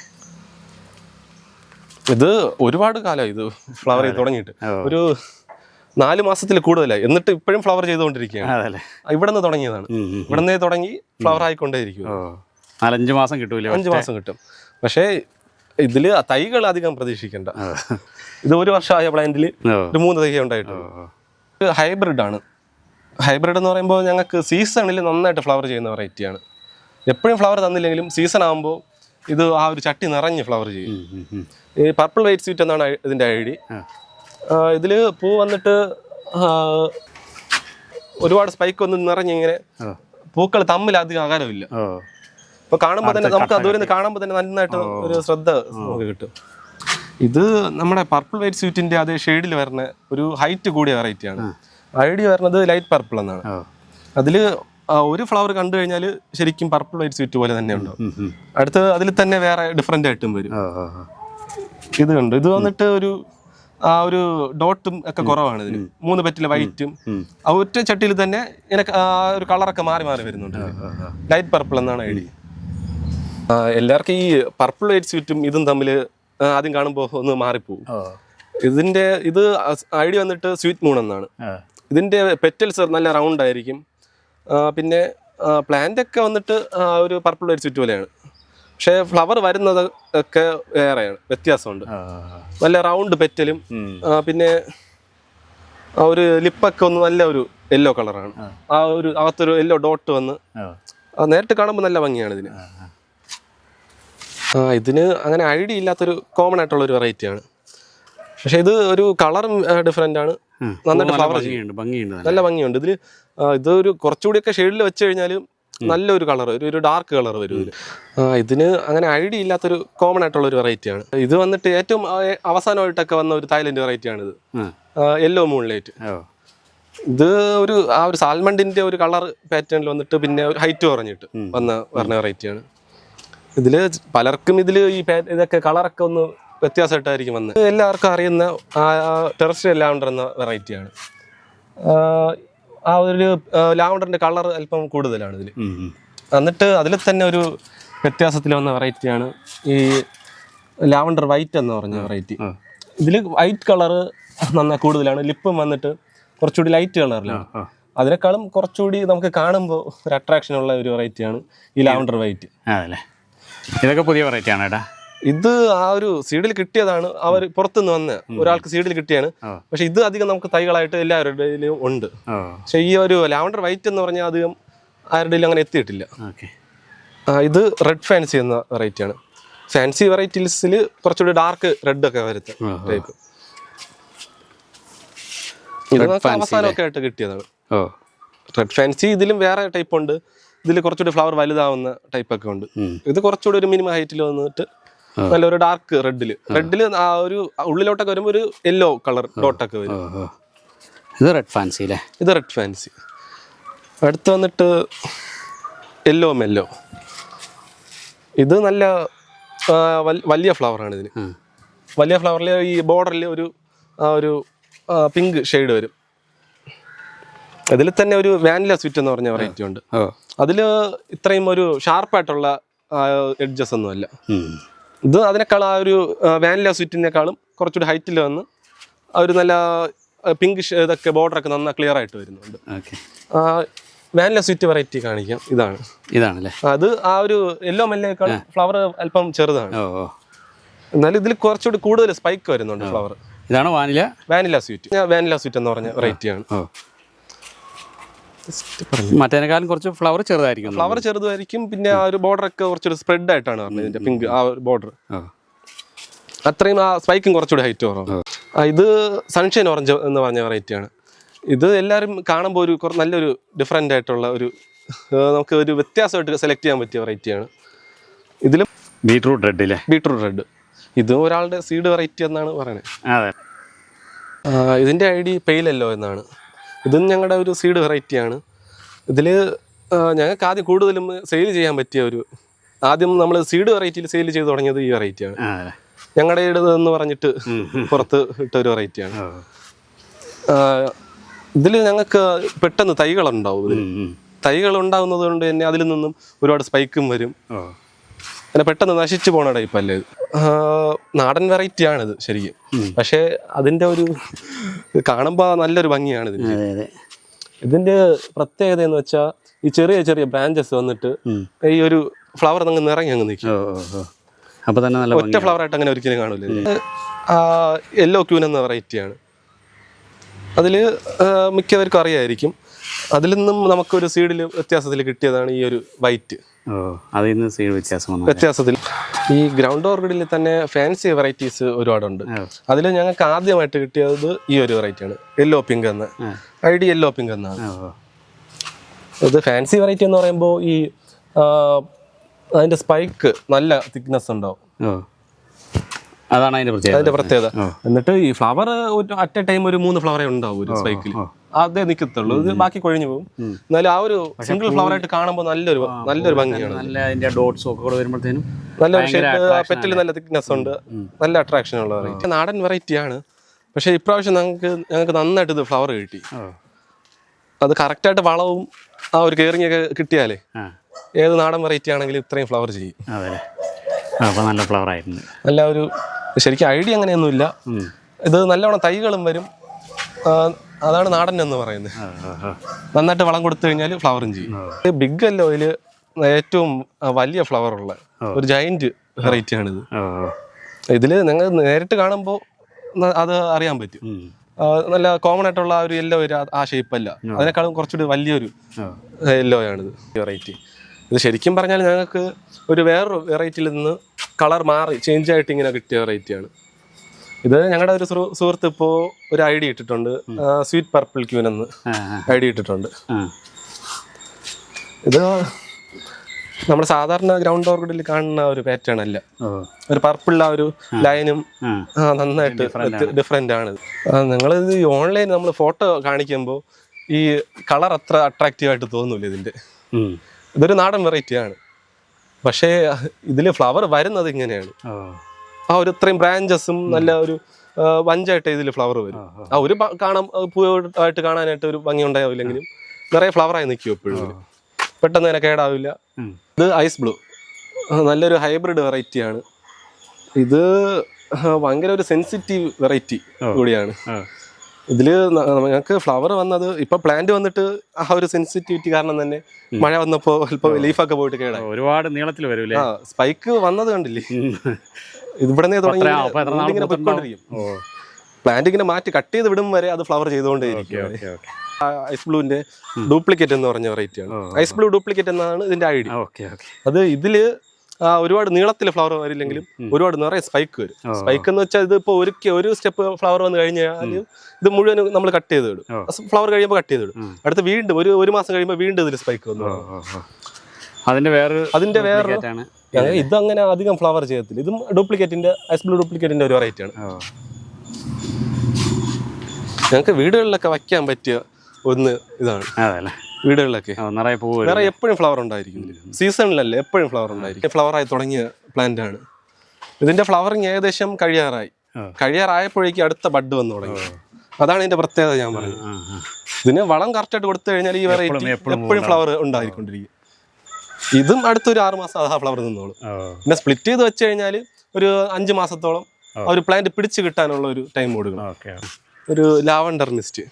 ഇത് ഒരുപാട് കാലമായി ഇത് ഫ്ലവർ ചെയ്ത് തുടങ്ങിയിട്ട്. ഒരു നാല് മാസത്തിൽ കൂടുതലായി. എന്നിട്ട് ഇപ്പോഴും ഫ്ലവർ ചെയ്തുകൊണ്ടിരിക്കുകയാണ്. ഇവിടെ നിന്ന് തുടങ്ങിയതാണ്. ഇവിടെ നിന്നേ തുടങ്ങി ഫ്ലവർ ആയിക്കൊണ്ടേയിരിക്കും നാലഞ്ച് മാസം കിട്ടൂലേ അഞ്ച് മാസം കിട്ടും. പക്ഷേ ഇതിൽ തൈകൾ അധികം പ്രതീക്ഷിക്കണ്ട. ഇത് ഒരു വർഷമായ പ്ലാന്റിൽ ഒരു മൂന്ന് തൈ ഉണ്ടായിട്ടുള്ളൂ. ഇത് ഹൈബ്രിഡ് ആണ്. ഹൈബ്രിഡ് എന്ന് പറയുമ്പോൾ ഞങ്ങൾക്ക് സീസണിൽ നന്നായിട്ട് ഫ്ലവർ ചെയ്യുന്ന വെറൈറ്റിയാണ് എപ്പോഴും ഫ്ലവർ തന്നില്ലെങ്കിലും സീസൺ ആകുമ്പോൾ ഇത് ആ ഒരു ചട്ടി നിറഞ്ഞ് ഫ്ലവർ ചെയ്യും. ഈ പർപ്പിൾ വൈറ്റ് സ്വീറ്റ് എന്നാണ് ഇതിന്റെ ഐഡി ഐ ഡി. ഇതിൽ പൂ വന്നിട്ട് ഒരുപാട് സ്പൈക്ക് ഒന്നും നിറഞ്ഞിങ്ങനെ ഇങ്ങനെ പൂക്കൾ തമ്മിൽ അധികം അകലമില്ല. അപ്പൊ കാണുമ്പോൾ തന്നെ നമുക്ക് അതുവരെ കാണുമ്പോ കാണുമ്പോൾ തന്നെ നന്നായിട്ട് ഒരു ശ്രദ്ധ നമുക്ക് കിട്ടും. ഇത് നമ്മുടെ പർപ്പിൾ വൈറ്റ് സ്വീറ്റിന്റെ അതേ ഷെയ്ഡിൽ വരുന്ന ഒരു ഹൈറ്റ് കൂടിയ വെറൈറ്റിയാണ് ആണ്. ഡി വരുന്നത് ലൈറ്റ് പർപ്പിൾ എന്നാണ്. അതിൽ ഒരു ഫ്ലവർ കണ്ടു കഴിഞ്ഞാൽ ശരിക്കും പർപ്പിൾ വൈറ്റ് സ്വീറ്റ് പോലെ തന്നെ ഉണ്ടാവും. അടുത്ത് അതിൽ തന്നെ വേറെ ഡിഫറെന്റ് ആയിട്ടും വരും. ഇത് കണ്ടു. ഇത് വന്നിട്ട് ഒരു ആ ഒരു ഡോട്ടും ഒക്കെ കുറവാണ് ഇതിന് മൂന്ന് പറ്റിലെ വൈറ്റും ഒറ്റ ചട്ടിയിൽ തന്നെ ഇങ്ങനെ ആ ഒരു കളറൊക്കെ മാറി മാറി വരുന്നുണ്ട്. ലൈറ്റ് പർപ്പിൾ എന്നാണ് ഐ ഡി. എല്ലാവർക്കും ഈ പർപ്പിൾ വൈറ്റ് സ്വീറ്റും ഇതും തമ്മിൽ ആദ്യം കാണുമ്പോൾ ഒന്ന് മാറിപ്പോകും ഇതിന്റെ ഇത് ഐഡിയ വന്നിട്ട് സ്വീറ്റ് മൂൺ എന്നാണ്. ഇതിന്റെ പെറ്റൽസ് നല്ല റൗണ്ട് ആയിരിക്കും. പിന്നെ പ്ലാന്റ് ഒക്കെ വന്നിട്ട് ഒരു പർപ്പിൾ വൈറ്റ് സ്വീറ്റ് പോലെയാണ് പക്ഷേ ഫ്ലവർ വരുന്നത് ഒക്കെ വേറെയാണ് വ്യത്യാസമുണ്ട്. നല്ല റൗണ്ട് പെറ്റലും പിന്നെ ആ ഒരു ലിപ്പൊക്കെ ഒന്ന് നല്ല ഒരു യെല്ലോ കളറാണ് ആ. ഒരു അകത്തൊരു യെല്ലോ ഡോട്ട് വന്ന് നേരിട്ട് കാണുമ്പോൾ നല്ല ഭംഗിയാണ് ഇതിന്. ആ ഇതിന് അങ്ങനെ ഐഡിയ ഇല്ലാത്തൊരു കോമൺ ആയിട്ടുള്ള ഒരു വെറൈറ്റിയാണ് പക്ഷെ ഇത് ഒരു കളറും ഡിഫറെന്റ് ആണ്. നന്നായിട്ട് നല്ല ഫ്ലവർ നല്ല. ഭംഗിയുണ്ട്. ഇതിൽ ഇതൊരു കുറച്ചുകൂടിയൊക്കെ ഷെയ്ഡിൽ വെച്ച് കഴിഞ്ഞാൽ നല്ലൊരു കളർ ഒരു ഒരു ഡാർക്ക് കളർ വരും ഇതിന് അങ്ങനെ ഐഡിയ ഇല്ലാത്തൊരു കോമൺ ആയിട്ടുള്ള ഒരു വെറൈറ്റിയാണ് ഇത് വന്നിട്ട് ഏറ്റവും അവസാനമായിട്ടൊക്കെ വന്ന ഒരു തായ്ലൻഡ് വെറൈറ്റിയാണ് ഇത് യെല്ലോ മൂൺലൈറ്റ് ഇത് ഒരു ആ ഒരു സാൽമണ്ടിന്റെ ഒരു കളർ പാറ്റേണിൽ വന്നിട്ട് പിന്നെ ഹൈറ്റ് കുറഞ്ഞിട്ട് വന്ന പറഞ്ഞ വെറൈറ്റിയാണ് ഇതിൽ പലർക്കും ഇതിൽ ഈ ഇതൊക്കെ കളറൊക്കെ ഒന്ന് വ്യത്യാസമായിട്ടായിരിക്കും വന്നത് ഇത് എല്ലാവർക്കും അറിയുന്ന ടെറസ് ലാവണ്ടർ എന്ന വെറൈറ്റിയാണ് ആ ഒരു ലാവണ്ടറിന്റെ കളർ അല്പം കൂടുതലാണ് ഇതിൽ. എന്നിട്ട് അതിൽ തന്നെ ഒരു വ്യത്യാസത്തിൽ വന്ന വെറൈറ്റിയാണ് ഈ ലാവണ്ടർ വൈറ്റ് എന്ന് പറഞ്ഞ വെറൈറ്റി. ഇതിൽ വൈറ്റ് കളറ് നന്നായി കൂടുതലാണ്. ലിപ്പും വന്നിട്ട് കുറച്ചുകൂടി ലൈറ്റ് കളറിലാണ്. അതിനേക്കാളും കുറച്ചുകൂടി നമുക്ക് കാണുമ്പോൾ ഒരു അട്രാക്ഷൻ ഉള്ള ഒരു വെറൈറ്റിയാണ് ഈ ലാവണ്ടർ വൈറ്റ് അതല്ലേ ഇതൊക്കെ പുതിയ വെറൈറ്റി ആണ് ഏട്ടാ ഇത് ആ ഒരു സീഡിൽ കിട്ടിയതാണ്. അവർ പുറത്തുനിന്ന് വന്ന് ഒരാൾക്ക് സീഡിൽ കിട്ടിയാണ്. പക്ഷെ ഇത് അധികം നമുക്ക് തൈകളായിട്ട് എല്ലാവരുടെയിലും ഉണ്ട്. പക്ഷെ ഈ ഒരു ലാവണ്ടർ വൈറ്റ് എന്ന് പറഞ്ഞാൽ അധികം ആരുടെയിലും അങ്ങനെ എത്തിയിട്ടില്ല. ഇത് റെഡ് ഫാൻസി എന്ന വെറൈറ്റിയാണ് ഫാൻസി വെറൈറ്റീസിൽ കുറച്ചുകൂടി ഡാർക്ക് റെഡ് ഒക്കെ വരുത്ത ടൈപ്പ് ഇത് നമുക്ക് അവസാനമൊക്കെ ആയിട്ട് കിട്ടിയതാണ്. റെഡ് ഫാൻസി ഇതിലും വേറെ ടൈപ്പ് ഉണ്ട്. ഇതിൽ കുറച്ചുകൂടി ഫ്ലവർ വലുതാവുന്ന ടൈപ്പ് ഒക്കെ ഉണ്ട്. ഇത് കുറച്ചുകൂടി ഒരു മിനിമം ഹൈറ്റിൽ വന്നിട്ട് നല്ലൊരു ഡാർക്ക് റെഡിൽ റെഡിൽ ആ. ഒരു ഉള്ളിലോട്ടൊക്കെ വരുമ്പോൾ ഒരു യെല്ലോ കളർ ഡോട്ടൊക്കെ വരും. ഇത് റെഡ് ഫാൻസി അല്ലേ ഇത് റെഡ് ഫാൻസി അടുത്ത് വന്നിട്ട് യെല്ലോ മെല്ലോ ഇത് നല്ല വലിയ ഫ്ലവർ ഫ്ലവറാണ് ഇതിന്. വലിയ ഫ്ലവറിൽ ഈ ബോർഡറിൽ ഒരു ആ, ഒരു പിങ്ക് ഷെയ്ഡ് വരും. അതിൽ തന്നെ ഒരു വാനില സ്വിറ്റ് എന്ന് പറഞ്ഞ വെറൈറ്റി ഉണ്ട്. അതിൽ ഇത്രയും ഒരു ഷാർപ്പായിട്ടുള്ള എഡ്ജസ് ഒന്നുമല്ല അല്ല. ഇത് അതിനേക്കാൾ ആ ഒരു വാനില സ്വീറ്റിനേക്കാളും കുറച്ചുകൂടി ഹൈറ്റിൽ വന്ന് ആ ഒരു നല്ല പിങ്ക് ഇതൊക്കെ ബോർഡറൊക്കെ നന്നായി ക്ലിയർ ആയിട്ട് വരുന്നുണ്ട്. ഓക്കെ. വാനില സ്വീറ്റ് വെറൈറ്റി കാണിക്കാം. ഇതാണ്. ഇതാണല്ലേ? അത് ആ ഒരു യെല്ലോ മെല്ലേക്കാൾ ഫ്ലവർ അല്പം ചെറുതാണ്. എന്നാലും ഇതിൽ കുറച്ചുകൂടി കൂടുതൽ സ്പൈക്ക് വരുന്നുണ്ട് ഫ്ലവർ ഇതാണ് vanilla vanilla sweet vanilla sweet എന്ന് പറഞ്ഞ വെറൈറ്റിയാണ് മറ്റേനേക്കാളും കുറച്ച് ഫ്ലവർ ചെറുതായിരിക്കും ഫ്ലവർ ചെറുതായിരിക്കും പിന്നെ ആ ഒരു ബോർഡർ ഒക്കെ കുറച്ചൊരു സ്പ്രെഡ് ആയിട്ടാണ് പറഞ്ഞത് ഇതിന്റെ പിങ്ക് ആ ഒരു ബോർഡർ അത്രയും ആ സ്പൈക്കും കുറച്ചുകൂടി ഹൈറ്റ് കുറവ്. ഇത് സൺഷൈൻ ഓറഞ്ച് എന്ന് പറഞ്ഞ വെറൈറ്റിയാണ് ഇത് എല്ലാവരും കാണുമ്പോൾ ഒരു നല്ലൊരു ഡിഫറെന്റ് ആയിട്ടുള്ള ഒരു നമുക്ക് ഒരു വ്യത്യാസമായിട്ട് സെലക്ട് ചെയ്യാൻ പറ്റിയ വെറൈറ്റിയാണ് ഇതിലും ബീട്രൂട്ട് റെഡ് അല്ലേ ബീട്രൂട്ട് റെഡ് ഇത് ഒരാളുടെ സീഡ് വെറൈറ്റി എന്നാണ് പറയുന്നത്. അതെ. ഇതിന്റെ ഐ ഡി പെയിലല്ലോ എന്നാണ്. ഇതും ഞങ്ങളുടെ ഒരു സീഡ് വെറൈറ്റിയാണ് ഇതിൽ ഞങ്ങൾക്ക് ആദ്യം കൂടുതലും സെയിൽ ചെയ്യാൻ പറ്റിയ ഒരു ആദ്യം നമ്മൾ സീഡ് വെറൈറ്റിയിൽ സെയിൽ ചെയ്ത് തുടങ്ങിയത് ഈ വെറൈറ്റിയാണ് ഞങ്ങളുടെ ഇടത് എന്ന് പറഞ്ഞിട്ട് പുറത്ത് ഇട്ട ഒരു വെറൈറ്റിയാണ് ഇതിൽ ഞങ്ങൾക്ക് പെട്ടെന്ന് തൈകളുണ്ടാവും ഇതിൽ. തൈകൾ ഉണ്ടാകുന്നത് കൊണ്ട് തന്നെ അതിൽ നിന്നും ഒരുപാട് സ്പൈക്കും വരും. അങ്ങനെ പെട്ടെന്ന് നശിച്ചു പോണ ടൈപ്പ് അല്ലേ ഇത് നാടൻ വെറൈറ്റി ആണിത് ശരിക്കും. പക്ഷേ അതിന്റെ ഒരു കാണുമ്പോൾ നല്ലൊരു ഭംഗിയാണ് ഇതിന് ഇതിന്റെ പ്രത്യേകത എന്ന് വെച്ചാൽ ഈ ചെറിയ ചെറിയ ബ്രാഞ്ചസ് വന്നിട്ട് ഈ ഒരു ഫ്ലവർ അങ്ങ് നിറങ്ങി അങ്ങ് നിൽക്കും അപ്പോൾ തന്നെ നല്ല ഒറ്റ ഫ്ലവർ ആയിട്ട് അങ്ങനെ ഒരിക്കലും കാണൂല യെല്ലോ ക്യൂൻ എന്ന വെറൈറ്റിയാണ് അതിൽ മിക്കവർക്കും അറിയായിരിക്കും. അതിൽ നിന്നും നമുക്കൊരു സീഡിൽ വ്യത്യാസത്തിൽ കിട്ടിയതാണ് ഈ ഒരു വൈറ്റ് വ്യത്യാസം വ്യത്യാസത്തിൽ. ഈ ഗ്രൗണ്ട് ഓർക്കിഡിൽ തന്നെ ഫാൻസി വെറൈറ്റീസ് ഒരുപാടുണ്ട്. അതിൽ ഞങ്ങൾക്ക് ആദ്യമായിട്ട് കിട്ടിയത് ഈ ഒരു വെറൈറ്റിയാണ്. യെല്ലോ പിങ്ക് എന്ന്. I D I D yellow pink എന്നാണ്. ഇത് ഫാൻസി വെറൈറ്റി എന്ന് പറയുമ്പോൾ ഈ അതിന്റെ സ്പൈക്ക് നല്ല തിക്നെസ് ഉണ്ടാവും. അതാണ് അതിന്റെ പ്രത്യേകത. അതിന്റെ പ്രത്യേകത. എന്നിട്ട് ഈ ഫ്ലവർ അറ്റ് എ ടൈം ഒരു മൂന്ന് ഫ്ലവറേ ഉണ്ടാവും ഒരു സ്പൈക്കിൽ. അതേ നിൽക്കത്തുള്ളൂ ഇത് ബാക്കി കൊഴിഞ്ഞു പോകും. എന്നാലും ആ ഒരു സിംഗിൾ ഫ്ലവർ ആയിട്ട് കാണുമ്പോൾ നല്ലൊരു നല്ലൊരു ഭംഗിയാണ് നല്ല അതിന്റെ ഡോട്ട്സ് ഒക്കെ കൂടെ വരുമ്പോഴത്തേനും ഷേപ്പ് പെറ്റിൽ നല്ല തിക്നെസ് ഉണ്ട്. നല്ല അട്രാക്ഷൻ ഉള്ള വെറൈറ്റി നാടൻ വെറൈറ്റി ആണ്. പക്ഷേ ഇപ്രാവശ്യം ഞങ്ങൾക്ക് ഞങ്ങൾക്ക് നന്നായിട്ട് ഇത് ഫ്ലവർ കിട്ടി. അത് കറക്റ്റായിട്ട് വളവും ആ ഒരു കെയറിങ് ഒക്കെ കിട്ടിയാലേ ഏത് നാടൻ വെറൈറ്റി ആണെങ്കിലും ഇത്രയും ഫ്ലവർ ചെയ്യും. അപ്പോൾ നല്ല ഫ്ലവർ ആയിരുന്നു. നല്ല ഒരു ശരിക്കും ഐഡിയ അങ്ങനെയൊന്നുമില്ല. ഇത് നല്ലവണ്ണം തൈകളും വരും. അതാണ് നാടൻ എന്ന് പറയുന്നത് നന്നായിട്ട് വളം കൊടുത്തു കഴിഞ്ഞാൽ ഫ്ലവറും ചെയ്യും ബിഗ് അല്ലോ ഓയിൽ ഏറ്റവും വലിയ ഫ്ലവർ ഉള്ള ഒരു ജയന്റ് വെറൈറ്റി ആണിത്. ഇതിൽ നിങ്ങൾ നേരിട്ട് കാണുമ്പോൾ അത് അറിയാൻ പറ്റും. നല്ല കോമൺ ആയിട്ടുള്ള ആ ഒരു യെല്ലോ ആ- ഷേപ്പ് അല്ല. അതിനേക്കാളും കുറച്ചുകൂടി വലിയൊരു യെല്ലോ ആണിത് വെറൈറ്റി ഇത് ശരിക്കും പറഞ്ഞാൽ ഞങ്ങൾക്ക് ഒരു വേറൊരു വെറൈറ്റിയിൽ നിന്ന് കളർ മാറി ചേഞ്ച് ആയിട്ട് ഇങ്ങനെ കിട്ടിയ വെറൈറ്റിയാണ് ഇത് ഞങ്ങളുടെ ഒരു സുഹൃത്ത് ഇപ്പോ ഒരു ഐ ഡി ഇട്ടിട്ടുണ്ട്. സ്വീറ്റ് പർപ്പിൾ ക്യൂൻ എന്ന്. ഐ ഡി ഇട്ടിട്ടുണ്ട്. ഇത് നമ്മൾ സാധാരണ ഗ്രൗണ്ട് ഓർക്കിഡിൽ കാണുന്ന ഒരു പാറ്റേൺ അല്ല. ഒരു പർപ്പിൾ ആ ഒരു ലൈനും നന്നായിട്ട് ഡിഫറെന്റ് ആണ്. നിങ്ങൾ ഇത് ഓൺലൈൻ നമ്മൾ ഫോട്ടോ കാണിക്കുമ്പോൾ ഈ കളർ അത്ര അട്രാക്റ്റീവ് ആയിട്ട് തോന്നൂല ഇതിന്റെ ഇതൊരു നാടൻ വെറൈറ്റി ആണ്. പക്ഷേ ഇതിൽ ഫ്ലവർ വരുന്നത് ഇങ്ങനെയാണ്. ആ ഒരു ഇത്രയും ബ്രാഞ്ചസും നല്ല ഒരു വഞ്ചായിട്ട് ഇതിൽ ഫ്ലവർ വരും. ആ ഒരു കാണാൻ പൂവായിട്ട് കാണാനായിട്ട് ഒരു ഭംഗി ഉണ്ടാവില്ലെങ്കിലും നിറയെ ഫ്ലവറായി നിൽക്കും എപ്പോഴും. പെട്ടെന്ന് തന്നെ കേടാവില്ല. ഇത് ഐസ് ബ്ലൂ നല്ലൊരു ഹൈബ്രിഡ് വെറൈറ്റിയാണ് ഇത് ഭയങ്കര ഒരു സെൻസിറ്റീവ് വെറൈറ്റി കൂടിയാണ്. ഇതിൽ ഇതിൽ ഞങ്ങൾക്ക് ഫ്ലവർ വന്നത് ഇപ്പൊ പ്ലാന്റ് വന്നിട്ട് ആ ഒരു സെൻസിറ്റിവിറ്റി കാരണം തന്നെ മഴ വന്നപ്പോ അല്പം ലീഫൊക്കെ പോയിട്ട് കേടാ ഒരുപാട് നീളത്തിൽ വരും സ്പൈക്ക് വന്നത് കണ്ടില്ലേ? ഇവിടെ തുടങ്ങി ഇങ്ങനെ? പൊയ്ക്കൊണ്ടിരിക്കും. പ്ലാന്റ് ഇങ്ങനെ മാറ്റി കട്ട് ചെയ്ത് വിടും വരെ അത് ഫ്ലവർ ചെയ്തുകൊണ്ടേയിരിക്കും. ഐസ് ബ്ലൂവിന്റെ ഡ്യൂപ്ലിക്കേറ്റ് എന്ന് പറഞ്ഞ വെറൈറ്റി ആണ്. ഐസ് ബ്ലൂ ഡ്യൂപ്ലിക്കേറ്റ് എന്നാണ് ഇതിന്റെ ഐഡിയ അത് ഇതിൽ ഒരുപാട് നീളത്തിൽ ഫ്ലവർ വരില്ലെങ്കിലും ഒരുപാട് നിറയെ സ്പൈക്ക് വരും. സ്പൈക്ക് എന്ന് വെച്ചാൽ ഇത് ഇപ്പോൾ ഒരു ഒരു സ്റ്റെപ്പ് ഫ്ലവർ വന്ന് കഴിഞ്ഞാൽ ഇത് മുഴുവൻ നമ്മൾ കട്ട് ചെയ്ത് വിടും. ഫ്ലവർ കഴിയുമ്പോൾ കട്ട് ചെയ്ത് വിടും. അടുത്ത് വീണ്ടും ഒരു ഒരു മാസം കഴിയുമ്പോൾ വീണ്ടും ഇതിൽ സ്പൈക്ക് വന്നു അതിന്റെ വേറെ അതിന്റെ വേറെ ഇത് അങ്ങനെ അധികം ഫ്ലവർ ചെയ്യത്തില്ല. ഇതും ഡ്യൂപ്ലിക്കേറ്റിന്റെ ഐസ് ബ്ലൂ ഡ്യൂപ്ലിക്കേറ്റിന്റെ ഒരു വെറൈറ്റി ആണ്. ഞങ്ങൾക്ക് വീടുകളിലൊക്കെ വയ്ക്കാൻ പറ്റിയ ഒന്ന് ഇതാണ്. വീടുകളിലൊക്കെ. നിറയെ പൂവ് നിറയെ എപ്പോഴും ഫ്ലവർ ഉണ്ടായിരിക്കും. സീസണിലല്ലേ എപ്പോഴും ഫ്ലവർ ഉണ്ടായിരിക്കും. ഫ്ലവർ ആയി തുടങ്ങിയ പ്ലാന്റ് ആണ്. ഇതിന്റെ ഫ്ലവറിങ് ഏകദേശം കഴിയാറായി. കഴിയാറായപ്പോഴേക്കും അടുത്ത ബഡ് വന്നു തുടങ്ങി. അതാണ് ഇതിന്റെ പ്രത്യേകത ഞാൻ പറഞ്ഞത്. ഇതിന് വളം കറക്റ്റായിട്ട് കൊടുത്തു കഴിഞ്ഞാൽ ഈ വെറൈറ്റി എപ്പോഴും എപ്പോഴും ഫ്ലവർ ഉണ്ടായിക്കൊണ്ടിരിക്കും. ഇതും അടുത്തൊരു ആറ് മാസം ആ ഫ്ലവർ നിന്നോളും. പിന്നെ സ്പ്ലിറ്റ് ചെയ്ത് വെച്ച് കഴിഞ്ഞാൽ ഒരു അഞ്ച് മാസത്തോളം ആ. ഒരു പ്ലാന്റ് പിടിച്ചു കിട്ടാനുള്ള ഒരു ടൈം കൊടുക്കണം. ഒരു ലാവണ്ടർ മിസ്റ്റ്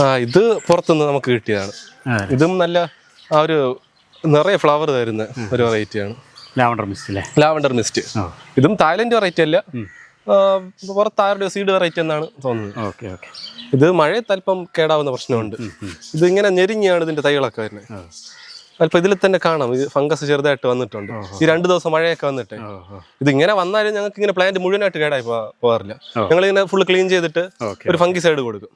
ആ ഇത് പുറത്തുനിന്ന് നമുക്ക് കിട്ടിയതാണ്. ഇതും നല്ല ആ ഒരു നിറയെ ഫ്ലവർ തരുന്ന ഒരു വെറൈറ്റിയാണ് ലാവണ്ടർ മിസ്റ്റ് അല്ലേ ലാവണ്ടർ മിസ്റ്റ് ഇതും തായ്ലൻഡ് വെറൈറ്റി അല്ല. പുറത്ത് ആരുടെ സീഡ് വെറൈറ്റി എന്നാണ് തോന്നുന്നത്. Okay okay. ഇത് മഴയത്ത് അല്പം കേടാവുന്ന പ്രശ്നമുണ്ട്. ഇത് ഇങ്ങനെ ഞെരിഞ്ഞാണ് ഇതിന്റെ തൈകളൊക്കെ വരുന്നത്. അല്പം ഇതിൽ തന്നെ കാണാം. ഇത് ഫംഗസ് ചെറുതായിട്ട് വന്നിട്ടുണ്ട്. ഈ രണ്ട് ദിവസം മഴയൊക്കെ വന്നിട്ട്. ഇത് ഇങ്ങനെ വന്നാലും ഞങ്ങൾക്ക് ഇങ്ങനെ പ്ലാന്റ് മുഴുവനായിട്ട് കേടായി പോകാറില്ല. ഞങ്ങൾ ഇങ്ങനെ ഫുൾ ക്ലീൻ ചെയ്തിട്ട് ഒരു ഫംഗി സൈഡ് കൊടുക്കും.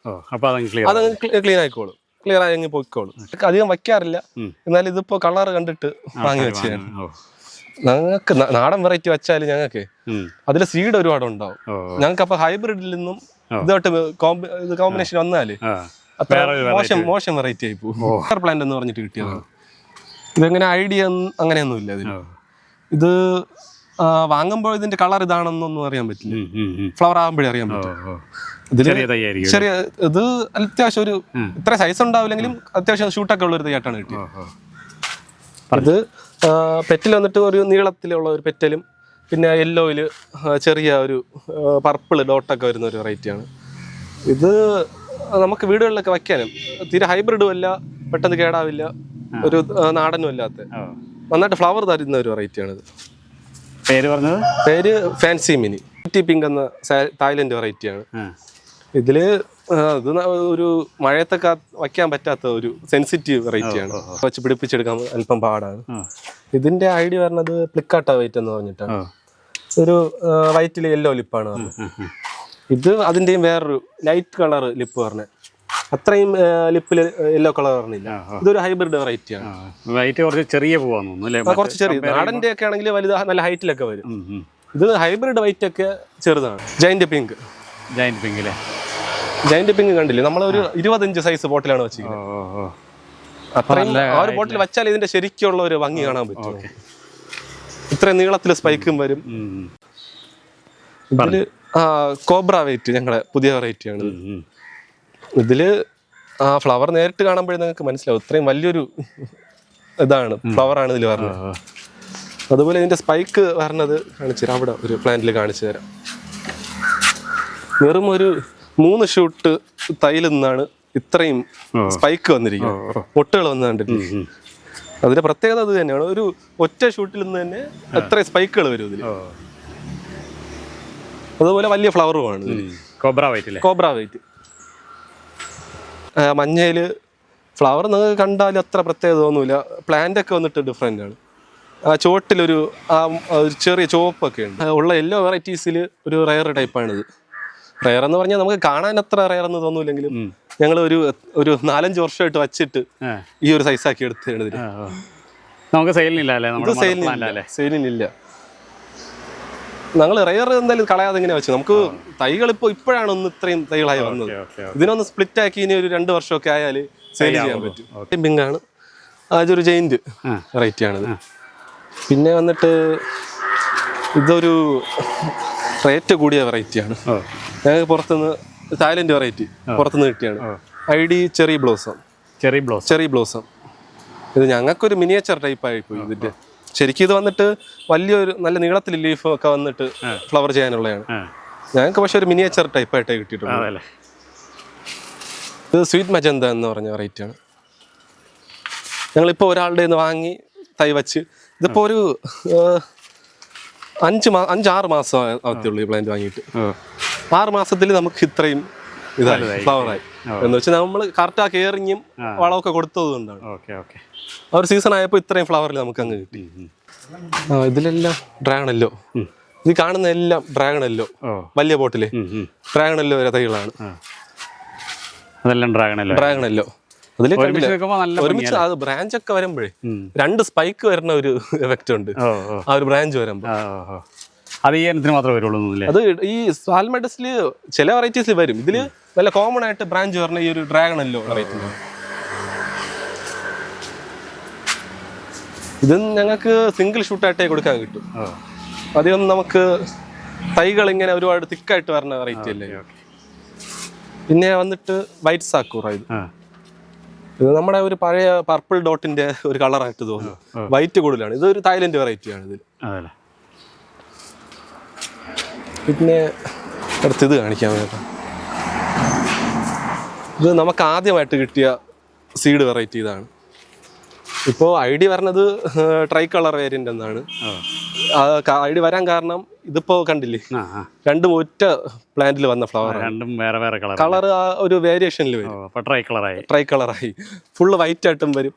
അതങ്ങ് ക്ലീൻ ആയിക്കോളും. ക്ലിയർ ആയി അങ്ങ് പോയിക്കോളും. അധികം വയ്ക്കാറില്ല. എന്നാലും ഇതിപ്പോ കളർ കണ്ടിട്ട് വാങ്ങി വെച്ചാണ് ഞങ്ങൾക്ക് നാടൻ വെറൈറ്റി വെച്ചാൽ ഞങ്ങൾക്ക്. അതിൽ സീഡ് ഒരുപാട് ഉണ്ടാവും. ഞങ്ങൾക്ക് അപ്പൊ ഹൈബ്രിഡിൽ നിന്നും ഇതോട്ട് കോമ്പി- ഇത് കോമ്പിനേഷൻ വന്നാൽ മോശം മോശം വെറൈറ്റി ആയി പോകും. പ്ലാന്റ് എന്ന് പറഞ്ഞിട്ട് കിട്ടിയതാണ്. ഇതെങ്ങനെ ഐഡിയ അങ്ങനെയൊന്നും ഇല്ല ഇതിന് ഇത് വാങ്ങുമ്പോൾ ഇതിന്റെ കളർ ഇതാണെന്നൊന്നും അറിയാൻ പറ്റില്ല. ഫ്ലവർ ആകുമ്പോഴേ അറിയാൻ പറ്റില്ല പറ്റും ചെറിയ ഇത് അത്യാവശ്യം ഒരു ഇത്ര സൈസ് ഉണ്ടാവില്ലെങ്കിലും അത്യാവശ്യം ഷൂട്ടൊക്കെ ഉള്ള ഒരു തയ്യാട്ടാണ് കിട്ടിയത്. അത് ഇത് പെറ്റിൽ വന്നിട്ട് ഒരു നീളത്തിലുള്ള ഒരു പെറ്റലും പിന്നെ യെല്ലോയിൽ ചെറിയ ഒരു പർപ്പിൾ ഡോട്ടൊക്കെ വരുന്ന ഒരു വെറൈറ്റിയാണ് ഇത് നമുക്ക് വീടുകളിലൊക്കെ വയ്ക്കാനും തീരെ ഹൈബ്രിഡും അല്ല പെട്ടെന്ന് കേടാവില്ല ഒരു നാടനും അല്ലാത്ത. നന്നായിട്ട് ഫ്ലവർ തരുന്ന ഒരു വെറൈറ്റി ആണ് പേര് പറഞ്ഞത്? പേര് ഫാൻസി മിനി ടി പിങ്ക് എന്ന തായ്ലൻഡ് വെറൈറ്റിയാണ് ഇതിൽ അത് ഇത് ഒരു മഴയത്തൊക്കെ വയ്ക്കാൻ പറ്റാത്ത ഒരു സെൻസിറ്റീവ് വെറൈറ്റിയാണ് വെച്ച് പിടിപ്പിച്ചെടുക്കാൻ അല്പം പാടാണ്. ഇതിന്റെ ഐഡിയ പറഞ്ഞത് പ്ലിക്കാട്ട വൈറ്റ് എന്ന് പറഞ്ഞിട്ടാണ്. ഒരു വൈറ്റിൽ യെല്ലോ ലിപ്പാണ് പറഞ്ഞത്. ഇത് അതിന്റെയും വേറൊരു ലൈറ്റ് കളർ ലിപ്പ് പറഞ്ഞ. അത്രയും ലിപ്പിൽ യെല്ലോ കളർ വരണില്ല ഇതൊരു ഹൈബ്രിഡ് വെറൈറ്റിയാണ് ആണ്. വൈറ്റ് കുറച്ച് ചെറിയ പൂവാന്ന് തോന്നുന്നു കുറച്ച് ചെറിയ. നാടന്റെ ഒക്കെ ആണെങ്കിൽ വലുത് നല്ല ഹൈറ്റിലൊക്കെ വരും. ഇത് ഹൈബ്രിഡ് വൈറ്റ് ഒക്കെ ചെറുതാണ്. ജൈന്റ് പിങ്ക് ജയന്റ് പിങ്ക് അല്ലേ ജൈന്റ് പിങ്ക് കണ്ടില്ലേ? നമ്മളൊരു ഇരുപത്തഞ്ച് സൈസ് ബോട്ടിലാണ് വെച്ചിരിക്കുന്നത്. അത്രയും ആ ഒരു ബോട്ടിൽ വെച്ചാൽ ഇതിന്റെ ശരിക്കുള്ള ഒരു ഭംഗി കാണാൻ പറ്റും. ഇത്രയും നീളത്തിൽ സ്പൈക്കും വരും. ഇതിൽ കോബ്ര വെയിറ്റ് ഞങ്ങളെ പുതിയ വെറൈറ്റി ആണ് ഇത്. ഉം. ഇതിൽ ആ ഫ്ലവർ നേരിട്ട് കാണുമ്പോഴേ നിങ്ങൾക്ക് മനസ്സിലാവും. ഇത്രയും വലിയൊരു ഇതാണ് ഫ്ലവർ ആണ് ഇതിൽ പറഞ്ഞത് അതുപോലെ ഇതിന്റെ സ്പൈക്ക് പറഞ്ഞത് കാണിച്ചു തരാം. അവിടെ ഒരു പ്ലാന്റിൽ കാണിച്ചു തരാം. വെറും ഒരു മൂന്ന് ഷൂട്ട് തൈയിൽ നിന്നാണ് ഇത്രയും സ്പൈക്ക് വന്നിരിക്കുന്നത്. മുട്ടുകൾ വന്ന് കണ്ടിട്ടില്ല അതിന്റെ പ്രത്യേകത അത് തന്നെയാണ്. ഒരു ഒറ്റ ഷൂട്ടിൽ നിന്ന് തന്നെ എത്ര സ്പൈക്കുകൾ വരും ഇതിൽ അതുപോലെ വലിയ ഫ്ലവറുമാണ് ആണ് കോബ്ര വൈറ്റ് കോബ്ര വൈറ്റ് മഞ്ഞയിൽ ഫ്ലവർ നിങ്ങൾക്ക് കണ്ടാൽ അത്ര പ്രത്യേകത ഒന്നുമില്ല പ്ലാന്റ് ഒക്കെ വന്നിട്ട് ഡിഫറെന്റ് ആണ്. ആ ചുവട്ടിലൊരു ആ ഒരു ചെറിയ ചുവപ്പൊക്കെ ഉണ്ട്. ഉള്ള എല്ലാ വെറൈറ്റീസിൽ ഒരു റയർ ടൈപ്പാണിത് റയർ എന്ന് പറഞ്ഞാൽ നമുക്ക് കാണാൻ അത്ര റയർ എന്ന് തോന്നൂലെങ്കിലും ഞങ്ങൾ ഒരു ഒരു നാലഞ്ച് വർഷമായിട്ട് വച്ചിട്ട് ഈ ഒരു സൈസാക്കി ഓ. നമുക്ക് സെയിലിനില്ല സെയിലിനില്ല ഞങ്ങൾ റയർ എന്തായാലും കളയാതെ ഇങ്ങനെ വെച്ചു. നമുക്ക് തൈകൾ ഇപ്പോൾ ഇപ്പോഴാണ് ഒന്ന് ഇത്രയും തൈകളായി വന്നത്. ഇതിനൊന്ന് സ്പ്ലിറ്റ് ആക്കി ഇനി ഒരു രണ്ട് വർഷമൊക്കെ ആയാൽ സെയിൽ ചെയ്യാൻ പറ്റും. ബിങ്ങാണ് ആണ്. അതൊരു ജെയിന്റ്. വെറൈറ്റി ആണിത്. പിന്നെ വന്നിട്ട് ഇതൊരു റേറ്റ് കൂടിയ വെറൈറ്റിയാണ് ഞങ്ങൾക്ക് പുറത്തുനിന്ന് തായ്ലൻഡ് വെറൈറ്റി പുറത്തുനിന്ന് കിട്ടിയാണ്. I D cherry blossom cherry blossom cherry blossom ഇത് ഞങ്ങൾക്കൊരു മിനിയേച്ചർ ടൈപ്പ് ആയിപ്പോയി ഇതിന്റെ. ശരിക്കും ഇത് വന്നിട്ട് വലിയൊരു നല്ല നീളത്തിൽ ലീഫ് ഒക്കെ വന്നിട്ട് ഫ്ലവർ ചെയ്യാനുള്ളതാണ്. ഞങ്ങൾക്ക് പക്ഷെ ഒരു മിനിയേച്ചർ ടൈപ്പ് ആയിട്ടേ കിട്ടിയിട്ടുള്ളൂ. ഇത് സ്വീറ്റ് മജന്ത എന്ന് പറഞ്ഞ വെറൈറ്റി ആണ്. ഞങ്ങളിപ്പോൾ ഒരാളുടെ നിന്ന് വാങ്ങി തൈ വച്ച് ഇതിപ്പോൾ ഒരു അഞ്ച് മാ അഞ്ചാറ് മാസം ആവത്തുള്ളൂ ഈ പ്ലാന്റ് വാങ്ങിയിട്ട്. ആറ് മാസത്തിൽ നമുക്ക് ഇത്രയും ഇതായി ഫ്ലവറായി എന്ന് വെച്ചാൽ നമ്മൾ കറക്റ്റ് ആ കെയറിങ്ങും വളമൊക്കെ കൊടുത്തത് കൊണ്ടാണ് ആ ഒരു സീസൺ ആയപ്പോൾ ഇത്രയും ഫ്ലവറിൽ നമുക്ക് അങ്ങ് കിട്ടി. ആ ഇതിലെല്ലാം ഡ്രാഗണല്ലോ ഇത് കാണുന്ന എല്ലാം ഡ്രാഗണല്ലോ വലിയ ബോട്ടിൽ. ഡ്രാഗണല്ലോ വരെ തൈകളാണ്. അതെല്ലാം ഡ്രാഗണല്ലോ അതിൽ ഒരുമിച്ച് അത് ബ്രാഞ്ച് ഒക്കെ വരുമ്പോഴേ രണ്ട് സ്പൈക്ക് വരുന്ന ഒരു എഫക്റ്റ് ഉണ്ട്. ആ ഒരു ബ്രാഞ്ച് വരുമ്പോൾ ഓ. അത് ഈ ഇനത്തിന് മാത്രമേ വരുള്ളൂ എന്നല്ലേ അത് ഈ സാൽമെഡസിൽ ചില വെറൈറ്റീസിൽ വരും. ഇതിൽ നല്ല കോമൺ ആയിട്ട് ബ്രാഞ്ച് പറഞ്ഞ ഈ ഒരു ഡ്രാഗൺ അല്ലോ വെറൈറ്റി ഇത് ഞങ്ങൾക്ക് സിംഗിൾ ഷൂട്ടായിട്ടേ കൊടുക്കാൻ കിട്ടും. അധികം നമുക്ക് തൈകൾ ഇങ്ങനെ ഒരുപാട് തിക്കായിട്ട് വരുന്ന വെറൈറ്റി അല്ലേ? പിന്നെ വന്നിട്ട് വൈറ്റ് സാക്കൂറ ഇത്. ഇത് നമ്മുടെ ഒരു പഴയ പർപ്പിൾ ഡോട്ടിന്റെ ഒരു കളറായിട്ട് തോന്നുന്നു. വൈറ്റ് കൂടുതലാണ്. ഇതൊരു തായ്ലൻഡ് വെറൈറ്റി ആണ് ഇതിൽ പിന്നെ അടുത്ത് ഇത് കാണിക്കാൻ വേണ്ട ഇത് നമുക്ക് ആദ്യമായിട്ട് കിട്ടിയ സീഡ് വെറൈറ്റി ഇതാണ്. ഇപ്പോൾ ഐ ഡി വരണത് ട്രൈ കളർ വേരിയന്റ് എന്നാണ്. ഐ ഡി വരാൻ കാരണം ഇതിപ്പോൾ കണ്ടില്ലേ? രണ്ടും ഒറ്റ പ്ലാന്റിൽ വന്ന ഫ്ലവർ രണ്ടും വേറെ വേറെ കളർ കളർ ആ ഒരു വേരിയേഷനിൽ വരും. ട്രൈ കളറായി ട്രൈ കളറായി ഫുള്ള് വൈറ്റ് ആയിട്ടും വരും.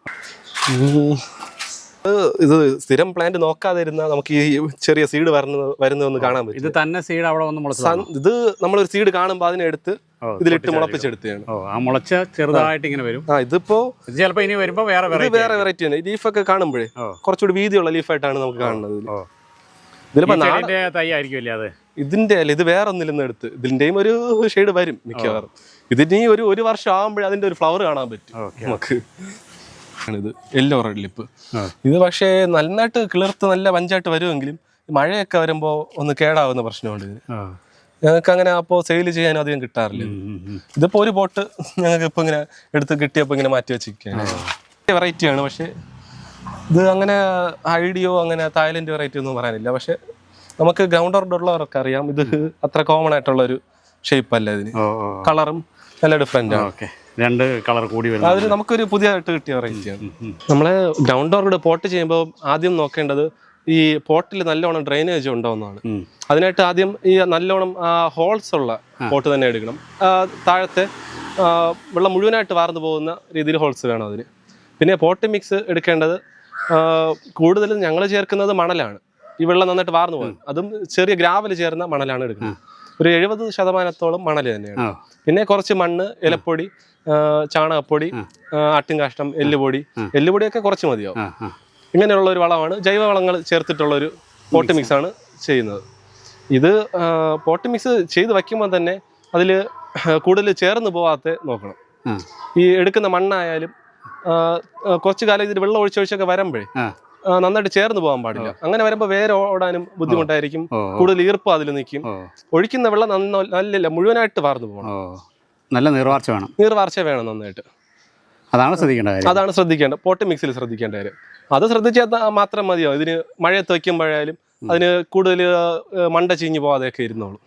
ഇത് സ്ഥിരം പ്ലാന്റ് നോക്കാതെ ഇരുന്നാൽ നമുക്ക് ഈ ചെറിയ സീഡ് വരുന്നത് വരുന്നതെന്ന് കാണാൻ പറ്റും. ഇത് തന്നെ സീഡ് അവിടെ വന്ന് ഇത് നമ്മളൊരു സീഡ് കാണുമ്പോൾ അതിനെ എടുത്ത് ഇതിലിട്ട് മുളപ്പിച്ചെടുത്തതാണ്. ആ മുളച്ച ചെറുതായിട്ട് ഇങ്ങനെ വരും. ആ ഇതിപ്പോ ചിലപ്പോ ഇനി വരുമ്പോ വേറെ വെറൈറ്റി വേറെ വെറൈറ്റി ആണ്. ലീഫൊക്കെ കാണുമ്പോഴേ. കുറച്ചുകൂടി വീതിയുള്ള ലീഫായിട്ടാണ് നമുക്ക് കാണുന്നത് ഇതിലിപ്പോ തൈ ആയിരിക്കുമല്ലേ അത്? ഇതിന്റെ അല്ല ഇത് വേറെ ഒന്നിലും എടുത്ത്. ഇതിന്റെയും ഒരു ഷെയ്ഡ് വരും മിക്കവാറും. ഇതിന് ഈ ഒരു ഒരു വർഷം ആകുമ്പോഴേ അതിന്റെ ഒരു ഫ്ലവർ കാണാൻ പറ്റും നമുക്ക്. ഇത്. യെല്ലോ റെഡ് ലിപ്പ് ഇത് പക്ഷേ നന്നായിട്ട് കിളിർത്ത് നല്ല പഞ്ചായിട്ട് വരുമെങ്കിലും മഴയൊക്കെ വരുമ്പോൾ ഒന്ന് കേടാവുന്ന പ്രശ്നമുണ്ട് ഇതിന്. ഞങ്ങൾക്ക് അങ്ങനെ അപ്പോൾ സെയിൽ ചെയ്യാൻ അധികം കിട്ടാറില്ല ഇതിപ്പോൾ. ഒരു ബോട്ട് ഞങ്ങൾക്ക് ഇപ്പോൾ ഇങ്ങനെ എടുത്ത് കിട്ടിയപ്പോൾ ഇങ്ങനെ മാറ്റി വെച്ചിരിക്കുകയാണ്. വെറൈറ്റിയാണ് പക്ഷേ ഇത് അങ്ങനെ ഐഡിയോ അങ്ങനെ തായ്ലൻഡ് വെറൈറ്റി ഒന്നും പറയാനില്ല. പക്ഷേ നമുക്ക് ഗ്രൗണ്ട് ഉള്ളവർക്ക് അറിയാം ഇത് അത്ര കോമൺ ആയിട്ടുള്ള ഒരു ഷേപ്പ് അല്ല ഇതിന്. കളറും നല്ല ഡിഫറെന്റ് ആണ്. ഓക്കെ. രണ്ട് കളർ കൂടി വരുന്നു അതിന് നമുക്കൊരു പുതിയതായിട്ട് കിട്ടിയ വെറൈറ്റിയാണ് നമ്മളെ ഗ്രൗണ്ട് ഡോറിലൂടെ പോട്ട് ചെയ്യുമ്പോൾ ആദ്യം നോക്കേണ്ടത് ഈ പോട്ടിൽ നല്ലോണം ഡ്രെയിനേജ് ഉണ്ടാവുന്നതാണ് എന്നാണ് അതിനായിട്ട് ആദ്യം ഈ നല്ലോണം ഹോൾസ് ഉള്ള പോട്ട് തന്നെ എടുക്കണം. താഴത്തെ വെള്ളം മുഴുവനായിട്ട് വാർന്നു പോകുന്ന രീതിയിൽ ഹോൾസ് വേണം അതിന്. പിന്നെ പോട്ട് മിക്സ് എടുക്കേണ്ടത് കൂടുതലും ഞങ്ങൾ ചേർക്കുന്നത് മണലാണ്. ഈ വെള്ളം നന്നായിട്ട് വാർന്നു പോകും. അതും ചെറിയ ഗ്രാവൽ ചേർന്ന മണലാണ് എടുക്കുന്നത്. ഒരു എഴുപത് ശതമാനത്തോളം മണൽ തന്നെയാണ്. പിന്നെ കുറച്ച് മണ്ണ് ഇലപ്പൊടി ചാണകപ്പൊടി ആട്ടിൻകാഷ്ടം എല്ലുപൊടി. എല്ലുപൊടിയൊക്കെ കുറച്ച് മതിയാവും. ഇങ്ങനെയുള്ള ഒരു വളമാണ്. ജൈവ വളങ്ങൾ ചേർത്തിട്ടുള്ള ഒരു പോട്ട് മിക്സ് ആണ് ചെയ്യുന്നത്. ഇത് പോട്ട് മിക്സ് ചെയ്ത് വയ്ക്കുമ്പോൾ തന്നെ അതിൽ കൂടുതൽ ചേർന്ന് പോവാത്ത നോക്കണം. ഈ എടുക്കുന്ന മണ്ണായാലും കുറച്ചു കാലം ഇതിൽ വെള്ളം ഒഴിച്ചൊഴിച്ചൊക്കെ വരുമ്പോഴേ നന്നായിട്ട് ചേർന്ന് പോകാൻ പാടില്ല. അങ്ങനെ വരുമ്പോൾ വേറെ ഓടാനും ബുദ്ധിമുട്ടായിരിക്കും. കൂടുതൽ ഈർപ്പ് അതിൽ നിൽക്കും. ഒഴിക്കുന്ന വെള്ളം നന്ന നല്ലില്ല മുഴുവനായിട്ട് വാർന്നു പോകണം. നല്ല നീർവാർച്ച വേണം. നീർവാർച്ച വേണം നന്നായിട്ട്. അതാണ് ശ്രദ്ധിക്കേണ്ട കാര്യം. അതാണ് ശ്രദ്ധിക്കേണ്ടത് പോട്ട് മിക്സിൽ ശ്രദ്ധിക്കേണ്ട കാര്യം. അത് ശ്രദ്ധിച്ചാൽ മാത്രം മതിയാവും ഇതിന് മഴയത്ത് വയ്ക്കുമ്പോഴായാലും അതിന് കൂടുതൽ മണ്ട ചീഞ്ഞ് പോകാതെയൊക്കെ ഇരുന്നോളും.